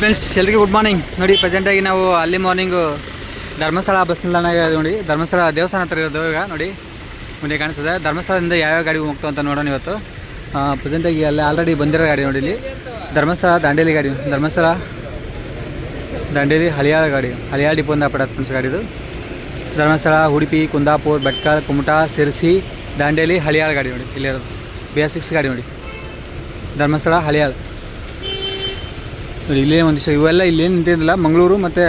Friends ಎಲ್ರಿಗೂ good morning ನೋಡಿ ಪ್ರೆಸೆಂಟಾಗಿ ನಾವು ಅಲ್ಲಿ ಮಾರ್ನಿಂಗು ಧರ್ಮಸ್ಥಳ ಬಸ್ ನಿಲ್ದಾಣ ನೋಡಿ. ಧರ್ಮಸ್ಥಳ ದೇವಸ್ಥಾನ ಹತ್ರ ಇರೋದು ಈಗ ನೋಡಿ. ಮುಂದೆ ಕಾಣಿಸ್ತದೆ. ಧರ್ಮಸ್ಥಳದಿಂದ ಯಾವ್ಯಾವ ಗಾಡಿ ಹೋಗ್ತಾವ ಅಂತ ನೋಡೋಣ ಇವತ್ತು. ಪ್ರೆಸೆಂಟಾಗಿ ಅಲ್ಲಿ ಆಲ್ರೆಡಿ ಬಂದಿರೋ ಗಾಡಿ ನೋಡಿ ಇಲ್ಲಿ. ಧರ್ಮಸ್ಥಳ, ದಾಂಡೇಲಿ ಗಾಡಿ. ಧರ್ಮಸ್ಥಳ, ದಾಂಡೇಲಿ, ಹಳಿಯಾಳ ಗಾಡಿ. ಹಳಿಯಾಳ ಡಿಪೋಂದ ಪಡತ್ತೆ ಫ್ರೆಂಡ್ಸ್ ಗಾಡಿದು ಧರ್ಮಸ್ಥಳ, ಉಡುಪಿ, ಕುಂದಾಪುರ್ ಭಟ್ಕಲ್ ಕುಮಟಾ ಸಿರ್ಸಿ ದಾಂಡೇಲಿ, ಹಳಿಯಾಳ ಗಾಡಿ ನೋಡಿ. ಇಲ್ಲಿರೋದು ಬಿ ಎಸ್ ಸಿಕ್ಸ್ ಗಾಡಿ ನೋಡಿ. ಧರ್ಮಸ್ಥಳ, ಹಳಿಯಾಳ. ನೋಡಿ ಒಂದು ದಿವಸ ಇವೆಲ್ಲ ಇಲ್ಲೇನು ನಿಂತಿದ್ದಿಲ್ಲ ಮಂಗಳೂರು ಮತ್ತು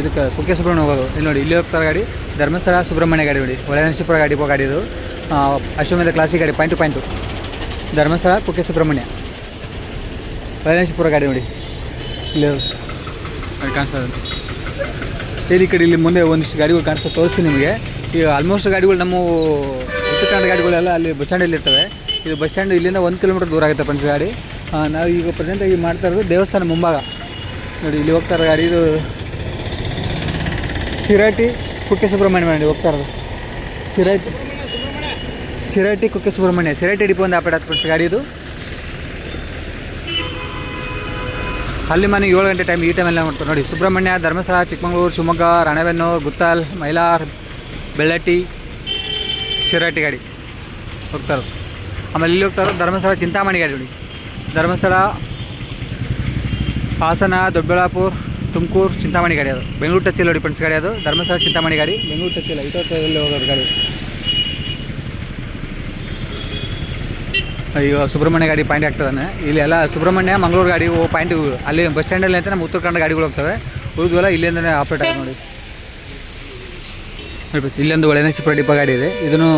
ಇದಕ್ಕೆ ಕುಕ್ಕೆ ಸುಬ್ರಹ್ಮಣ್ಯ ಹೋಗೋದು. ಇಲ್ಲಿ ನೋಡಿ ಇಲ್ಲಿ ಹೋಗ್ತಾರೆ ಗಾಡಿ. ಧರ್ಮಸ್ಥಳ ಸುಬ್ರಹ್ಮಣ್ಯ ಗಾಡಿ ನೋಡಿ. ಒಳನರಸೀಪುರ ಗಾಡಿ ಗಾಡಿ ಇದು. ಅಶ್ವಮೇಧ ಕ್ಲಾಸಿಕ್ ಗಾಡಿ point to point Dharmasthala Kukke Subrahmanya Holenarasipura ಗಾಡಿ ನೋಡಿ. ಇಲ್ಲಿ ಕಾಣಿಸ್ತದೆ ಇಲ್ಲಿ ಈ ಕಡೆ ಇಲ್ಲಿ ಮುಂದೆ ಒಂದಿಷ್ಟು ಗಾಡಿಗಳು ಕಾಣಿಸ್ತಾ ತೋರಿಸಿ ನಿಮಗೆ. ಈ ಆಲ್ಮೋಸ್ಟ್ ಗಾಡಿಗಳು ನಮ್ಮ ಉತ್ತರ ಕನ್ನಡ ಗಾಡಿಗಳೆಲ್ಲ ಅಲ್ಲಿ ಬಸ್ ಸ್ಟ್ಯಾಂಡಲ್ಲಿ ಇರ್ತವೆ. ಇದು ಬಸ್ ಸ್ಟ್ಯಾಂಡ್ ಇಲ್ಲಿಂದ ಒಂದು ಕಿಲೋಮೀಟರ್ ದೂರ ಆಗುತ್ತೆ ಪಂಚ ಗಾಡಿ. ನಾವು ಈಗ ಪ್ರೆಸೆಂಟಾಗಿ ಮಾಡ್ತಾ ಇರೋದು ದೇವಸ್ಥಾನ ಮುಂಭಾಗ. ನೋಡಿ, ಇಲ್ಲಿ ಹೋಗ್ತಾ ಇರೋ ಗಾಡಿ, ಇದು ಸಿರಾಟಿ ಕುಕ್ಕೆ ಸುಬ್ರಹ್ಮಣ್ಯ ಮಾಡಿ ಹೋಗ್ತಾ ಇರೋದು. ಸಿರಾಟಿ ಸಿರಾಟಿ ಕುಕ್ಕೆ ಸುಬ್ರಹ್ಮಣ್ಯ ಸಿರಾಟಿ ಡಿಪೋ ಒಂದು ಆಪರೇಟ್ ಹತ್ತು ಗಾಡಿ ಇದು. ಅಲ್ಲಿ ಮನೆ ಏಳು ಗಂಟೆ ಟೈಮ್ ಈ ಟೈಮೆಲ್ಲ ಮಾಡ್ತಾರೆ ನೋಡಿ, ಸುಬ್ರಹ್ಮಣ್ಯ, ಧರ್ಮಸ್ಥಳ, ಚಿಕ್ಕಮಗಳೂರು, ಶಿವಮೊಗ್ಗ, ರಾಣೆಬೆನ್ನೂರು, ಗುತ್ತಲ್, ಮೈಲಾರ್, ಬೆಳ್ಳಟ್ಟಿ ಶಿರಾಟಿ ಗಾಡಿ. ಹೋಗ್ತಾರೆ ಆಮೇಲೆ ಇಲ್ಲಿ ಹೋಗ್ತಾರೆ ಧರ್ಮಸ್ಥಳ ಚಿಂತಾಮಣಿ ಗಾಡಿ, ನೋಡಿ. ಧರ್ಮಸ್ಥಳ ಹಾಸನ ದೊಡ್ಡಬಳ್ಳಾಪುರ ತುಮಕೂರು ಚಿಂತಾಮಣಿ ಗಾಡಿ ಅದು. ಬೆಂಗಳೂರು ಟಚ್ ನೋಡಿ ಫ್ರೆಂಡ್ಸ್ ಗಾಡಿ ಅದು. ಧರ್ಮಸ್ಥಳ ಚಿಂತಾಮಣಿ ಗಾಡಿ. ಬೆಂಗಳೂರು ಟಚ್ ಇಲ್ಲ ಇಟೋಲ್ಲಿ ಹೋಗೋದು ಗಾಡಿ. ಅಯ್ಯೋ ಸುಬ್ರಹ್ಮಣ್ಯ ಗಾಡಿ ಪಾಯಿಂಟ್ ಆಗ್ತದಾನೆ. ಇಲ್ಲಿ ಎಲ್ಲ ಸುಬ್ರಹ್ಮಣ್ಯ ಮಂಗಳೂರು ಗಾಡಿ ಓ ಪಾಯಿಂಟ್ ಅಲ್ಲಿ ಬಸ್ ಸ್ಟ್ಯಾಂಡಲ್ಲಿ ಅಂತ ನಮ್ಮ ಉತ್ತರ ಕನ್ನಡ ಗಾಡಿಗಳು ಹೋಗ್ತವೆ. ಉಳಿದೆಲ್ಲ ಇಲ್ಲಿಂದನೇ ಆಪ್ರೇಟ್ ಆಗಿ ನೋಡಿ. ನೋಡಿ ಬಸ್ ಇಲ್ಲೊಂದು ಡಿಪ್ಪ ಡಿಪೋ ಗಾಡಿ ಇದೆ. ಇದನ್ನು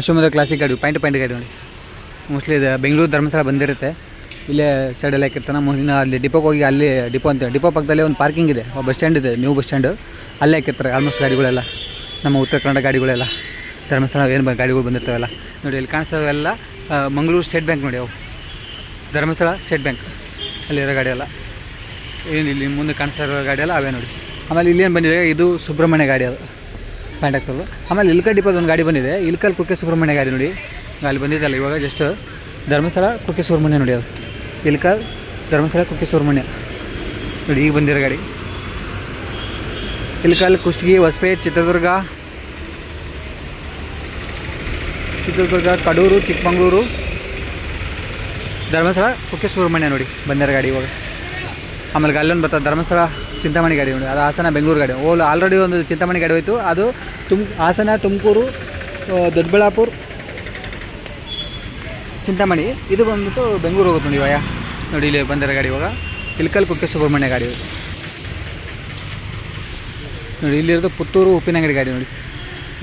ಅಶ್ವಮಧ ಕ್ಲಾಸಿಕ್ ಗಾಡಿ ಪಾಯಿಂಟ್ ಪಾಯಿಂಟ್ ಗಾಡಿ ನೋಡಿ. ಮೋಸ್ಟ್ಲಿ ಇದು ಬೆಂಗಳೂರು ಧರ್ಮಸ್ಥಳ ಬಂದಿರುತ್ತೆ. ಇಲ್ಲೇ ಸೈಡಲ್ಲಿ ಹಾಕಿರ್ತಾನೆ. ಮುಂದಿನ ಅಲ್ಲಿ ಡಿಪೋಗೆ ಹೋಗಿ ಅಲ್ಲಿ ಡಿಪೋ ಅಂತ ಡಿಪೋ ಪಕ್ಕದಲ್ಲಿ ಒಂದು ಪಾರ್ಕಿಂಗ್ ಇದೆ. ಬಸ್ ಸ್ಟ್ಯಾಂಡ್ ಇದೆ ನ್ಯೂ ಬಸ್ ಸ್ಟ್ಯಾಂಡು ಅಲ್ಲೇ ಹಾಕಿರ್ತಾರೆ ಆಲ್ಮೋಸ್ಟ್ ಗಾಡಿಗಳೆಲ್ಲ. ನಮ್ಮ ಉತ್ತರ ಕನ್ನಡ ಗಾಡಿಗಳೆಲ್ಲ. ಧರ್ಮಸ್ಥಳ ಏನು ಗಾಡಿಗಳು ಬಂದಿರ್ತಾವೆಲ್ಲ. ನೋಡಿ, ಇಲ್ಲಿ ಕಾಣಿಸ್ತಾವೆಲ್ಲ ಮಂಗಳೂರು ಸ್ಟೇಟ್ ಬ್ಯಾಂಕ್ ನೋಡಿ ಅವು. ಧರ್ಮಸ್ಥಳ ಸ್ಟೇಟ್ ಬ್ಯಾಂಕ್ ಅಲ್ಲಿರೋ ಗಾಡಿ ಎಲ್ಲ ಏನು ಇಲ್ಲಿ ಮುಂದೆ ಕಾಣಿಸ್ತಾ ಇರೋ ಗಾಡಿ ಎಲ್ಲ ಅವೇ ನೋಡಿ. ಆಮೇಲೆ ಇಲ್ಲೇನು ಬಂದಿದೆ, ಇದು ಸುಬ್ರಹ್ಮಣ್ಯ ಗಾಡಿ ಅದು. ಪ್ಯಾಂಟ್ ಆಗ್ತದೆ ಆಮೇಲೆ ಇಲ್ಕಲ್ ಡಿಪೋದ ಒಂದು ಗಾಡಿ ಬಂದಿದೆ. ಇಲ್ಕಲ್ ಕುಕ್ಕೆ ಸುಬ್ರಹ್ಮಣ್ಯ ಗಾಡಿ ನೋಡಿ. ಅಲ್ಲಿ ಬಂದಿದ್ದಲ್ಲ ಇವಾಗ ಜಸ್ಟ್ ಧರ್ಮಸ್ಥಳ ಕುಕ್ಕೆ ಸುಬ್ರಹ್ಮಣ್ಯ ನೋಡಿ ಅದು. ಇಲ್ಕಲ್ ಧರ್ಮಸ್ಥಳ ಕುಕ್ಕೆ ಸುಬ್ರಹ್ಮಣ್ಯ ನೋಡಿ, ಈಗ ಬಂದಿರೋ ಗಾಡಿ. ಇಲ್ಕಲ್ ಕುಷ್ಟಗಿ, ಹೊಸಪೇಟೆ, ಚಿತ್ರದುರ್ಗ. ಚಿತ್ರದುರ್ಗ, ಕಡೂರು, ಚಿಕ್ಕಮಗಳೂರು. ಧರ್ಮಸ್ಥಳ, ಕುಕ್ಕೆ ಸುಬ್ರಹ್ಮಣ್ಯ ನೋಡಿ, ಬಂದಿರೋ ಗಾಡಿ ಇವಾಗ. ಆಮೇಲೆ ಅಲ್ಲೊಂದು ಬರ್ತದೆ, ಧರ್ಮಸ್ಥಳ, ಚಿಂತಾಮಣಿ ಗಾಡಿ ನೋಡಿ, ಅದು ಹಾಸನ, ಬೆಂಗಳೂರು ಗಾಡಿ. ಓಲ್ ಆಲ್ರೆಡಿ ಒಂದು ಚಿಂತಾಮಣಿ ಗಾಡಿ ಹೋಯಿತು, ಅದು ತುಮ್, ಹಾಸನ, ತುಮಕೂರು ದೊಡ್ಡಬಳ್ಳಾಪುರ ಚಿಂತಾಮಣಿ. ಇದು ಬಂದ್ಬಿಟ್ಟು ಬೆಂಗಳೂರು ಹೋಗುತ್ತೆ ನೋಡಿ ಇವಾಗ. ನೋಡಿ ಇಲ್ಲಿ ಬಂದಿರೋ ಗಾಡಿ ಇವಾಗ. ಇಲ್ಕಲ್ ಕುಕ್ಕೆ ಸುಬ್ರಹ್ಮಣ್ಯ ಗಾಡಿ ನೋಡಿ ಇಲ್ಲಿರೋದು ಪುತ್ತೂರು ಉಪ್ಪಿನಂಗಡಿ ಗಾಡಿ ನೋಡಿ.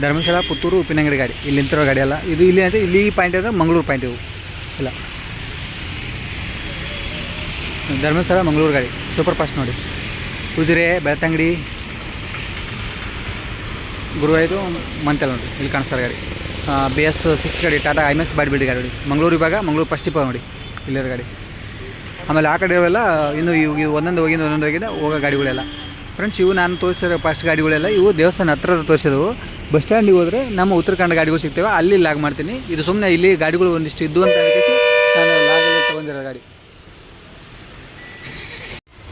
ಧರ್ಮಸ್ಥಳ ಪುತ್ತೂರು ಉಪ್ಪಿನಂಗಡಿ ಗಾಡಿ. ಇಲ್ಲಿ ನಿಂತಿರೋ ಗಾಡಿ ಅಲ್ಲ. ಇದು ಇಲ್ಲಿ ಅಂತ ಇಲ್ಲಿ ಪಾಯಿಂಟ್ ಇದೆ ಮಂಗಳೂರು ಪಾಯಿಂಟ್ ಇವು. ಇಲ್ಲ. ಧರ್ಮಸ್ಥಳ ಮಂಗಳೂರು ಗಾಡಿ. ಸೂಪರ್ ಫಾಸ್ಟ್ ನೋಡಿ. ಉಜಿರೆ, ಬೆಳತಂಗಡಿ. ಗುರುವಾಯ್ದು ಮಂತೆಲ್ಲ ನೋಡಿ. ಇಲ್ಲಿ ಕಾಣಿಸ್ತಾರೆ ಗಾಡಿ. ಬಿ ಎಸ್ ಸಿಕ್ಸ್ ಗಾಡಿ ಟಾಟಾ ಐಮ್ಯಾಕ್ಸ್ ಬಾಡಿ ಬಿಲ್ಡಿ ಗಾಡಿ ನೋಡಿ. ಮಂಗಳೂರು ವಿಭಾಗ, ಮಂಗಳೂರು ಫಸ್ಟ್ ಡಿಪೋ ನೋಡಿ. ಇಲ್ಲಿರೋ ಗಾಡಿ. ಆಮೇಲೆ ಆ ಕಡೆ ಇವೆಲ್ಲ ಇನ್ನು ಇವು ಒಂದೊಂದು ಹೋಗಿದ್ದು ಒಂದೊಂದು ಹೋಗಿದೆ ಹೋಗೋ ಗಾಡಿಗಳೆಲ್ಲ. ಫ್ರೆಂಡ್ಸ್ ಇವು ನಾನು ತೋರಿಸಿರೋ ಫಸ್ಟ್ ಗಾಡಿಗಳೆಲ್ಲ, ಇವು ದೇವಸ್ಥಾನ ಹತ್ರದ ತೋರಿಸಿದವು. ಬಸ್ ಸ್ಟ್ಯಾಂಡಿಗೆ ಹೋದರೆ ನಮ್ಮ ಉತ್ತರ ಕನ್ನಡ ಗಾಡಿಗಳು ಸಿಗ್ತವೆ, ಅಲ್ಲಿ ಲಾಗ್ ಮಾಡ್ತೀನಿ. ಇದು ಸುಮ್ಮನೆ ಇಲ್ಲಿ ಗಾಡಿಗಳು ಒಂದಿಷ್ಟು ಇದ್ದು ಅಂತ ನಾನು ಲಾಗಲ್ಲಿ ತೊಗೊಂಡಿರೋ ಗಾಡಿ.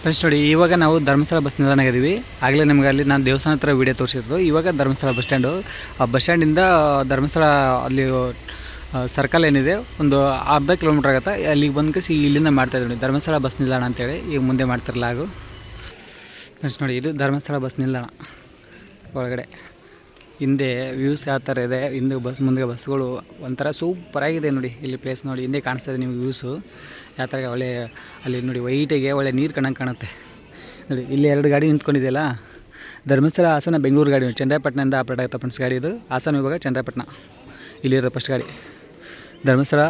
ಫ್ರೆಂಡ್ಸ್ ನೋಡಿ, ಇವಾಗ ನಾವು ಧರ್ಮಸ್ಥಳ ಬಸ್ ನಿಲ್ದಾಣ ಇದ್ದೀವಿ ಆಗಲೇ ನಮಗೆ ಅಲ್ಲಿ ನಾನು ದೇವಸ್ಥಾನ ಹತ್ರ ವೀಡಿಯೋ ತೋರಿಸಿದ್ದು ಇವಾಗ ಧರ್ಮಸ್ಥಳ ಬಸ್ ಸ್ಟ್ಯಾಂಡು ಆ ಬಸ್ ಸ್ಟ್ಯಾಂಡಿಂದ ಧರ್ಮಸ್ಥಳ, ಅಲ್ಲಿ ಸರ್ಕಲ್ ಏನಿದೆ, ಒಂದು ಅರ್ಧ ಕಿಲೋಮೀಟ್ರ್ ಆಗುತ್ತೆ. ಅಲ್ಲಿಗೆ ಬಂದು ಕಸಿ ಇಲ್ಲಿಂದ ಮಾಡ್ತಾ ಇದ್ದೀವಿ ಧರ್ಮಸ್ಥಳ ಬಸ್ ನಿಲ್ದಾಣ ಅಂತೇಳಿ ಈಗ ಮುಂದೆ ಮಾಡ್ತಿರಲ್ಲ ಹಾಗೂ. ಫ್ರೆಂಡ್ಸ್ ನೋಡಿ, ಇದು ಧರ್ಮಸ್ಥಳ ಬಸ್ ನಿಲ್ದಾಣ. ಒಳಗಡೆ ಹಿಂದೆ ವ್ಯೂಸ್ ಯಾವ ಥರ ಇದೆ, ಹಿಂದೆ ಬಸ್, ಮುಂದೆ ಬಸ್ಗಳು ಒಂಥರ ಸೂಪರಾಗಿದೆ ನೋಡಿ. ಇಲ್ಲಿ ಪ್ಲೇಸ್ ನೋಡಿ, ಹಿಂದೆ ಕಾಣಿಸ್ತಾ ಇದೆ ನಿಮಗೆ ವ್ಯೂಸು ಯಾವ ಒಳ್ಳೆ, ಅಲ್ಲಿ ನೋಡಿ ವೈಟಿಗೆ ಒಳ್ಳೆ ನೀರು ಕಣಂಗೆ ಕಾಣುತ್ತೆ. ನೋಡಿ, ಇಲ್ಲಿ ಎರಡು ಗಾಡಿ ನಿಂತ್ಕೊಂಡಿದೆಯಲ್ಲ? ಧರ್ಮಸ್ಥಳ ಹಾಸನ ಬೆಂಗಳೂರು ಗಾಡಿ, ನೋಡಿ ಚಂದ್ರಪಟ್ಟಣದಿಂದ ಆಪ್ರೇಟ್ ಆಗುತ್ತೆ ಫ್ರೆಂಡ್ಸ್ ಗಾಡಿ ಇದು. ಹಾಸನ ವಿಭಾಗ ಚಂದ್ರಪಟ್ಟಣ ಇಲ್ಲಿರೋ ಫಸ್ಟ್ ಗಾಡಿ. ಧರ್ಮಸ್ಥಳ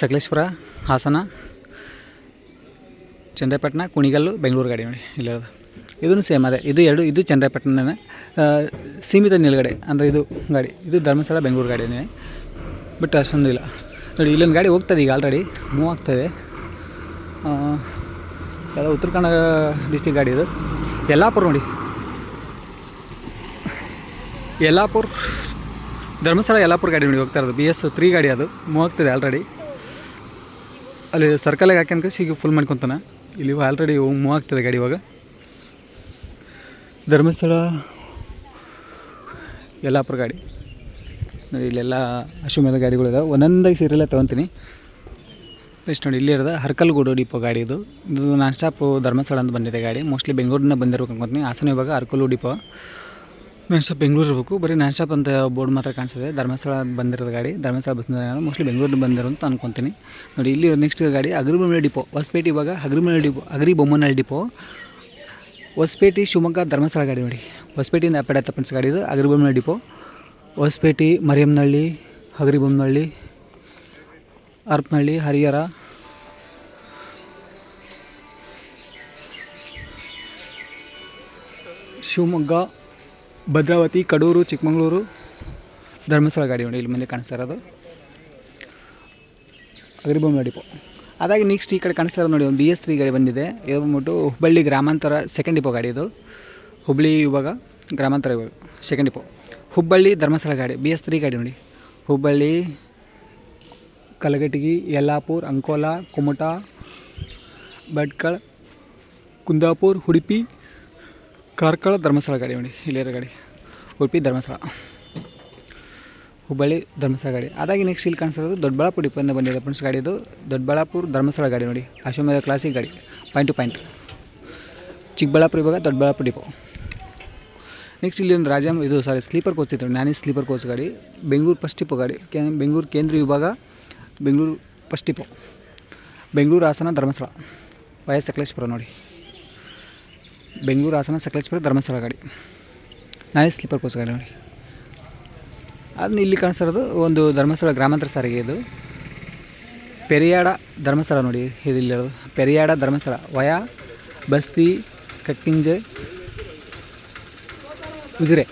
ಸಕಲೇಶ್ವರ ಹಾಸನ ಚಂದ್ರಪಟ್ಟಣ ಕುಣಿಗಲ್ಲು, ಬೆಂಗಳೂರು ಗಾಡಿ, ನೋಡಿ, ಇಲ್ಲಿರೋದು. ಇದೂ ಸೇಮ್ ಅದೇ. ಇದು ಎರಡು, ಇದು ಚಂದ್ರಪಟ್ಟಣನೇ ಸೀಮಿತ ನಿಲುಗಡೆ, ಅಂದರೆ ಇದು ಗಾಡಿ. ಇದು ಧರ್ಮಸ್ಥಳ, ಬೆಂಗಳೂರು ಗಾಡಿನೇ ಬಟ್ ಅಷ್ಟೊಂದು ಇಲ್ಲ. ನೋಡಿ, ಇಲ್ಲೊಂದು ಗಾಡಿ ಹೋಗ್ತದೆ ಈಗ ಆಲ್ರೆಡಿ ಮೂವ್ ಆಗ್ತದೆ. ಎಲ್ಲ ಉತ್ತರ ಕನ್ನಡ ಡಿಸ್ಟಿಕ್ ಗಾಡಿ ಇದು. ಯಲ್ಲಾಪುರ ನೋಡಿ. ಯಲ್ಲಾಪುರ, ಧರ್ಮಸ್ಥಳ ಯಲ್ಲಾಪುರ ಗಾಡಿ ನೋಡಿ ಹೋಗ್ತಾ ಇರೋದು. ಬಿ ಎಸ್ ತ್ರೀ ಗಾಡಿ ಅದು. ಮೂವ್ ಆಗ್ತದೆ ಆಲ್ರೆಡಿ ಅಲ್ಲಿ ಸರ್ಕಲಿಗೆ ಹಾಕ್ಯನ್ಕ ಈಗ ಫುಲ್ ಮಾಡ್ಕೊತಾನೆ. ಇಲ್ಲಿ ಆಲ್ರೆಡಿ ಮೂವ್ ಆಗ್ತದೆ ಗಾಡಿ ಇವಾಗ. ಧರ್ಮಸ್ಥಳ, ಯಲ್ಲಾಪುರ ಗಾಡಿ. ನೋಡಿ, ಇಲ್ಲೆಲ್ಲ ಅಶ್ವಮೇಧ ಗಾಡಿಗಳಿದಾವೆ ಒಂದೊಂದಾಗಿ ಸೀರೆಲ್ಲ ತೊಗೊತೀನಿ. ನೆಕ್ಸ್ಟ್ ನೋಡಿ, ಇಲ್ಲಿ ಇರೋದು ಹರ್ಕಲ್ಗೂಡು ಡಿಪೋ ಗಾಡಿ ಇದು. ಇದು ನಾನ್ ಸ್ಟಾಪು ಧರ್ಮಸ್ಥಳ ಅಂತ ಬಂದಿದೆ ಗಾಡಿ. ಮೋಸ್ಟ್ಲಿ ಬೆಂಗಳೂರಿನ ಬಂದಿರ್ಬೇಕು ಅನ್ಕೊತೀನಿ. ಹಾಸನ ಇವಾಗ ಹರ್ಕಲ್ಲು ಡಿಪೋ ನಾನ್ ಸ್ಟಾಪ್ ಬೆಂಗಳೂರು ಇರಬೇಕು. ಬರೀ ನಾನ್ ಸ್ಟಾಪ್ ಅಂತ ಬೋರ್ಡ್ ಮಾತ್ರ ಕಾಣಿಸ್ತದೆ. ಧರ್ಮಸ್ಥಳ ಬಂದಿರೋದು ಗಾಡಿ. ಧರ್ಮಸ್ಥಳ ಬಸ್ ಮೋಸ್ಟ್ಲಿ ಬೆಂಗಳೂರಿನ ಬಂದಿರೋ ಅಂತ ಅನ್ಕೊತೀನಿ. ನೋಡಿ, ಇಲ್ಲಿ ನೆಕ್ಸ್ಟ್ ಗಾಡಿ ಅಗ್ರಿಬೊಮ್ಮನಹಳ್ಳಿ ಡಿಪೋ ಹೊಸಪೇಟೆ ಇವಾಗ Hagaribommanahalli depot agri Bommanahalli depot Hosapete Shivamogga Dharmasthala ಗಾಡಿ ನೋಡಿ. ಹೊಸಪೇಟೆಯಿಂದ ಅಪ್ಪಡೆ ತಪ್ಪನ್ಸ್ ಗಾಡಿ ಇದು. ಅಗ್ರಿಬೊಮ್ಮನಹಳ್ಳಿ ಡಿಪೋ ಹೊಸಪೇಟೆ ಮರಿಯಮ್ನಹಳ್ಳಿ ಹಗರಿಬೊಮ್ಮನಹಳ್ಳಿ ಹರಪನಹಳ್ಳಿ ಹರಿಹರ. ಶಿವಮೊಗ್ಗ, ಭದ್ರಾವತಿ, ಕಡೂರು, ಚಿಕ್ಕಮಗಳೂರು, ಧರ್ಮಸ್ಥಳ ಗಾಡಿ ನೋಡಿ, ಇಲ್ಲಿ ಮುಂದೆ ಕಾಣಿಸ್ತಾ ಇರೋದು. ಅಗ್ರಿಬೊಮ್ಮನ ಡಿಪೋ. ಅದಾಗಿ ನೆಕ್ಸ್ಟ್ ಈ ಕಡೆ ಕಾಣಿಸ್ತಾ ಇರೋದು ನೋಡಿ, ಒಂದು ಬಿ ಎಸ್ ತ್ರೀ ಗಾಡಿ ಬಂದಿದೆ. ಇದು ಬಂದ್ಬಿಟ್ಟು ಹುಬ್ಬಳ್ಳಿ ಗ್ರಾಮಾಂತರ ಸೆಕೆಂಡ್ ಡಿಪೋ ಗಾಡಿ ಇದು. ಹುಬ್ಬಳ್ಳಿ ಇವಾಗ ಗ್ರಾಮಾಂತರ ಇವಾಗ ಸೆಕೆಂಡ್ ಡಿಪೋ. ಹುಬ್ಬಳ್ಳಿ ಧರ್ಮಸ್ಥಳ ಗಾಡಿ ಬಿ ಎಸ್ ತ್ರೀ ಗಾಡಿ ನೋಡಿ. ಹುಬ್ಬಳ್ಳಿ ಕಲಘಟಗಿ ಯಲ್ಲಾಪುರ್, ಅಂಕೋಲಾ, ಕುಮಟಾ, ಭಟ್ಕಳ, ಕುಂದಾಪುರ್, ಉಡುಪಿ, ಕಾರ್ಕಳ ಧರ್ಮಸ್ಥಳ ಗಾಡಿ ನೋಡಿ. ಇಲ್ಲಿರೋ ಗಾಡಿ. ಉಡುಪಿ ಧರ್ಮಸ್ಥಳ. ಹುಬ್ಬಳ್ಳಿ ಧರ್ಮಸ್ಥಳ ಗಾಡಿ. ಅದಾಗಿ ನೆಕ್ಸ್ಟ್ ಇಲ್ಲಿ ಕಾಣಿಸೋದು ದೊಡ್ಡಬಳ್ಳಾಪುರ ಡಿಪೋಯಿಂದ ಬಂದಿದೆ ಫ್ರೆಂಡ್ಸ್ ಗಾಡಿ ಇದು. ದೊಡ್ಡಬಳ್ಳಾಪುರ ಧರ್ಮಸ್ಥಳ ಗಾಡಿ ನೋಡಿ. ಅಶ್ವಮೇಧ ಕ್ಲಾಸಿಕ್ ಗಾಡಿ. ಪಾಯಿಂಟ್ ಟು ಪಾಯಿಂಟ್ ಚಿಕ್ಕಬಳ್ಳಾಪುರ ಇವಾಗ ದೊಡ್ಡಬಳ್ಳಾಪುರ ಡಿಪೋ ನೆಕ್ಸ್ಟ್ ಇಲ್ಲಿ ಒಂದು ರಾಜ ಇದು ಸಾರಿ ಸ್ಲೀಪರ್ ಕೋಚ್ ಇತ್ತು ನ್ಯಾನಿ ಸ್ಲೀಪರ್ ಕೋಚ್ ಗಾಡಿ, ಬೆಂಗಳೂರು ಫಸ್ಟ್ ಟಿಪ್ಪು ಗಾಡಿ, ಕೆ ಬೆಂಗಳೂರು ಕೇಂದ್ರ ವಿಭಾಗ, Bengaluru first depot Bengaluru Hassan Dharmasthala via Sakleshpur ನೋಡಿ. ಬೆಂಗಳೂರು ಹಾಸನ ಸಕಲೇಶ್ಪುರ ಧರ್ಮಸ್ಥಳ ಗಾಡಿ. ನಾನೇ ಸ್ಲೀಪರ್ ಕೋಚ್ ಗಾಡಿ ನೋಡಿ. ಅದನ್ನ ಇಲ್ಲಿ ಕಾಣಿಸಿರೋದು ಒಂದು ಧರ್ಮಸ್ಥಳ ಗ್ರಾಮಾಂತರ ಸಾರಿಗೆ ಇದು. ಪೆರಿಯಾಡ ಧರ್ಮಸ್ಥಳ ನೋಡಿ, ಇದು ಇಲ್ಲಿರೋದು ಪೆರಿಯಾಡ ಧರ್ಮಸ್ಥಳ, ವಯ, ಬಸ್ತಿ, ಕಟ್ಟಿಂಜೆ ಉಜಿರೆ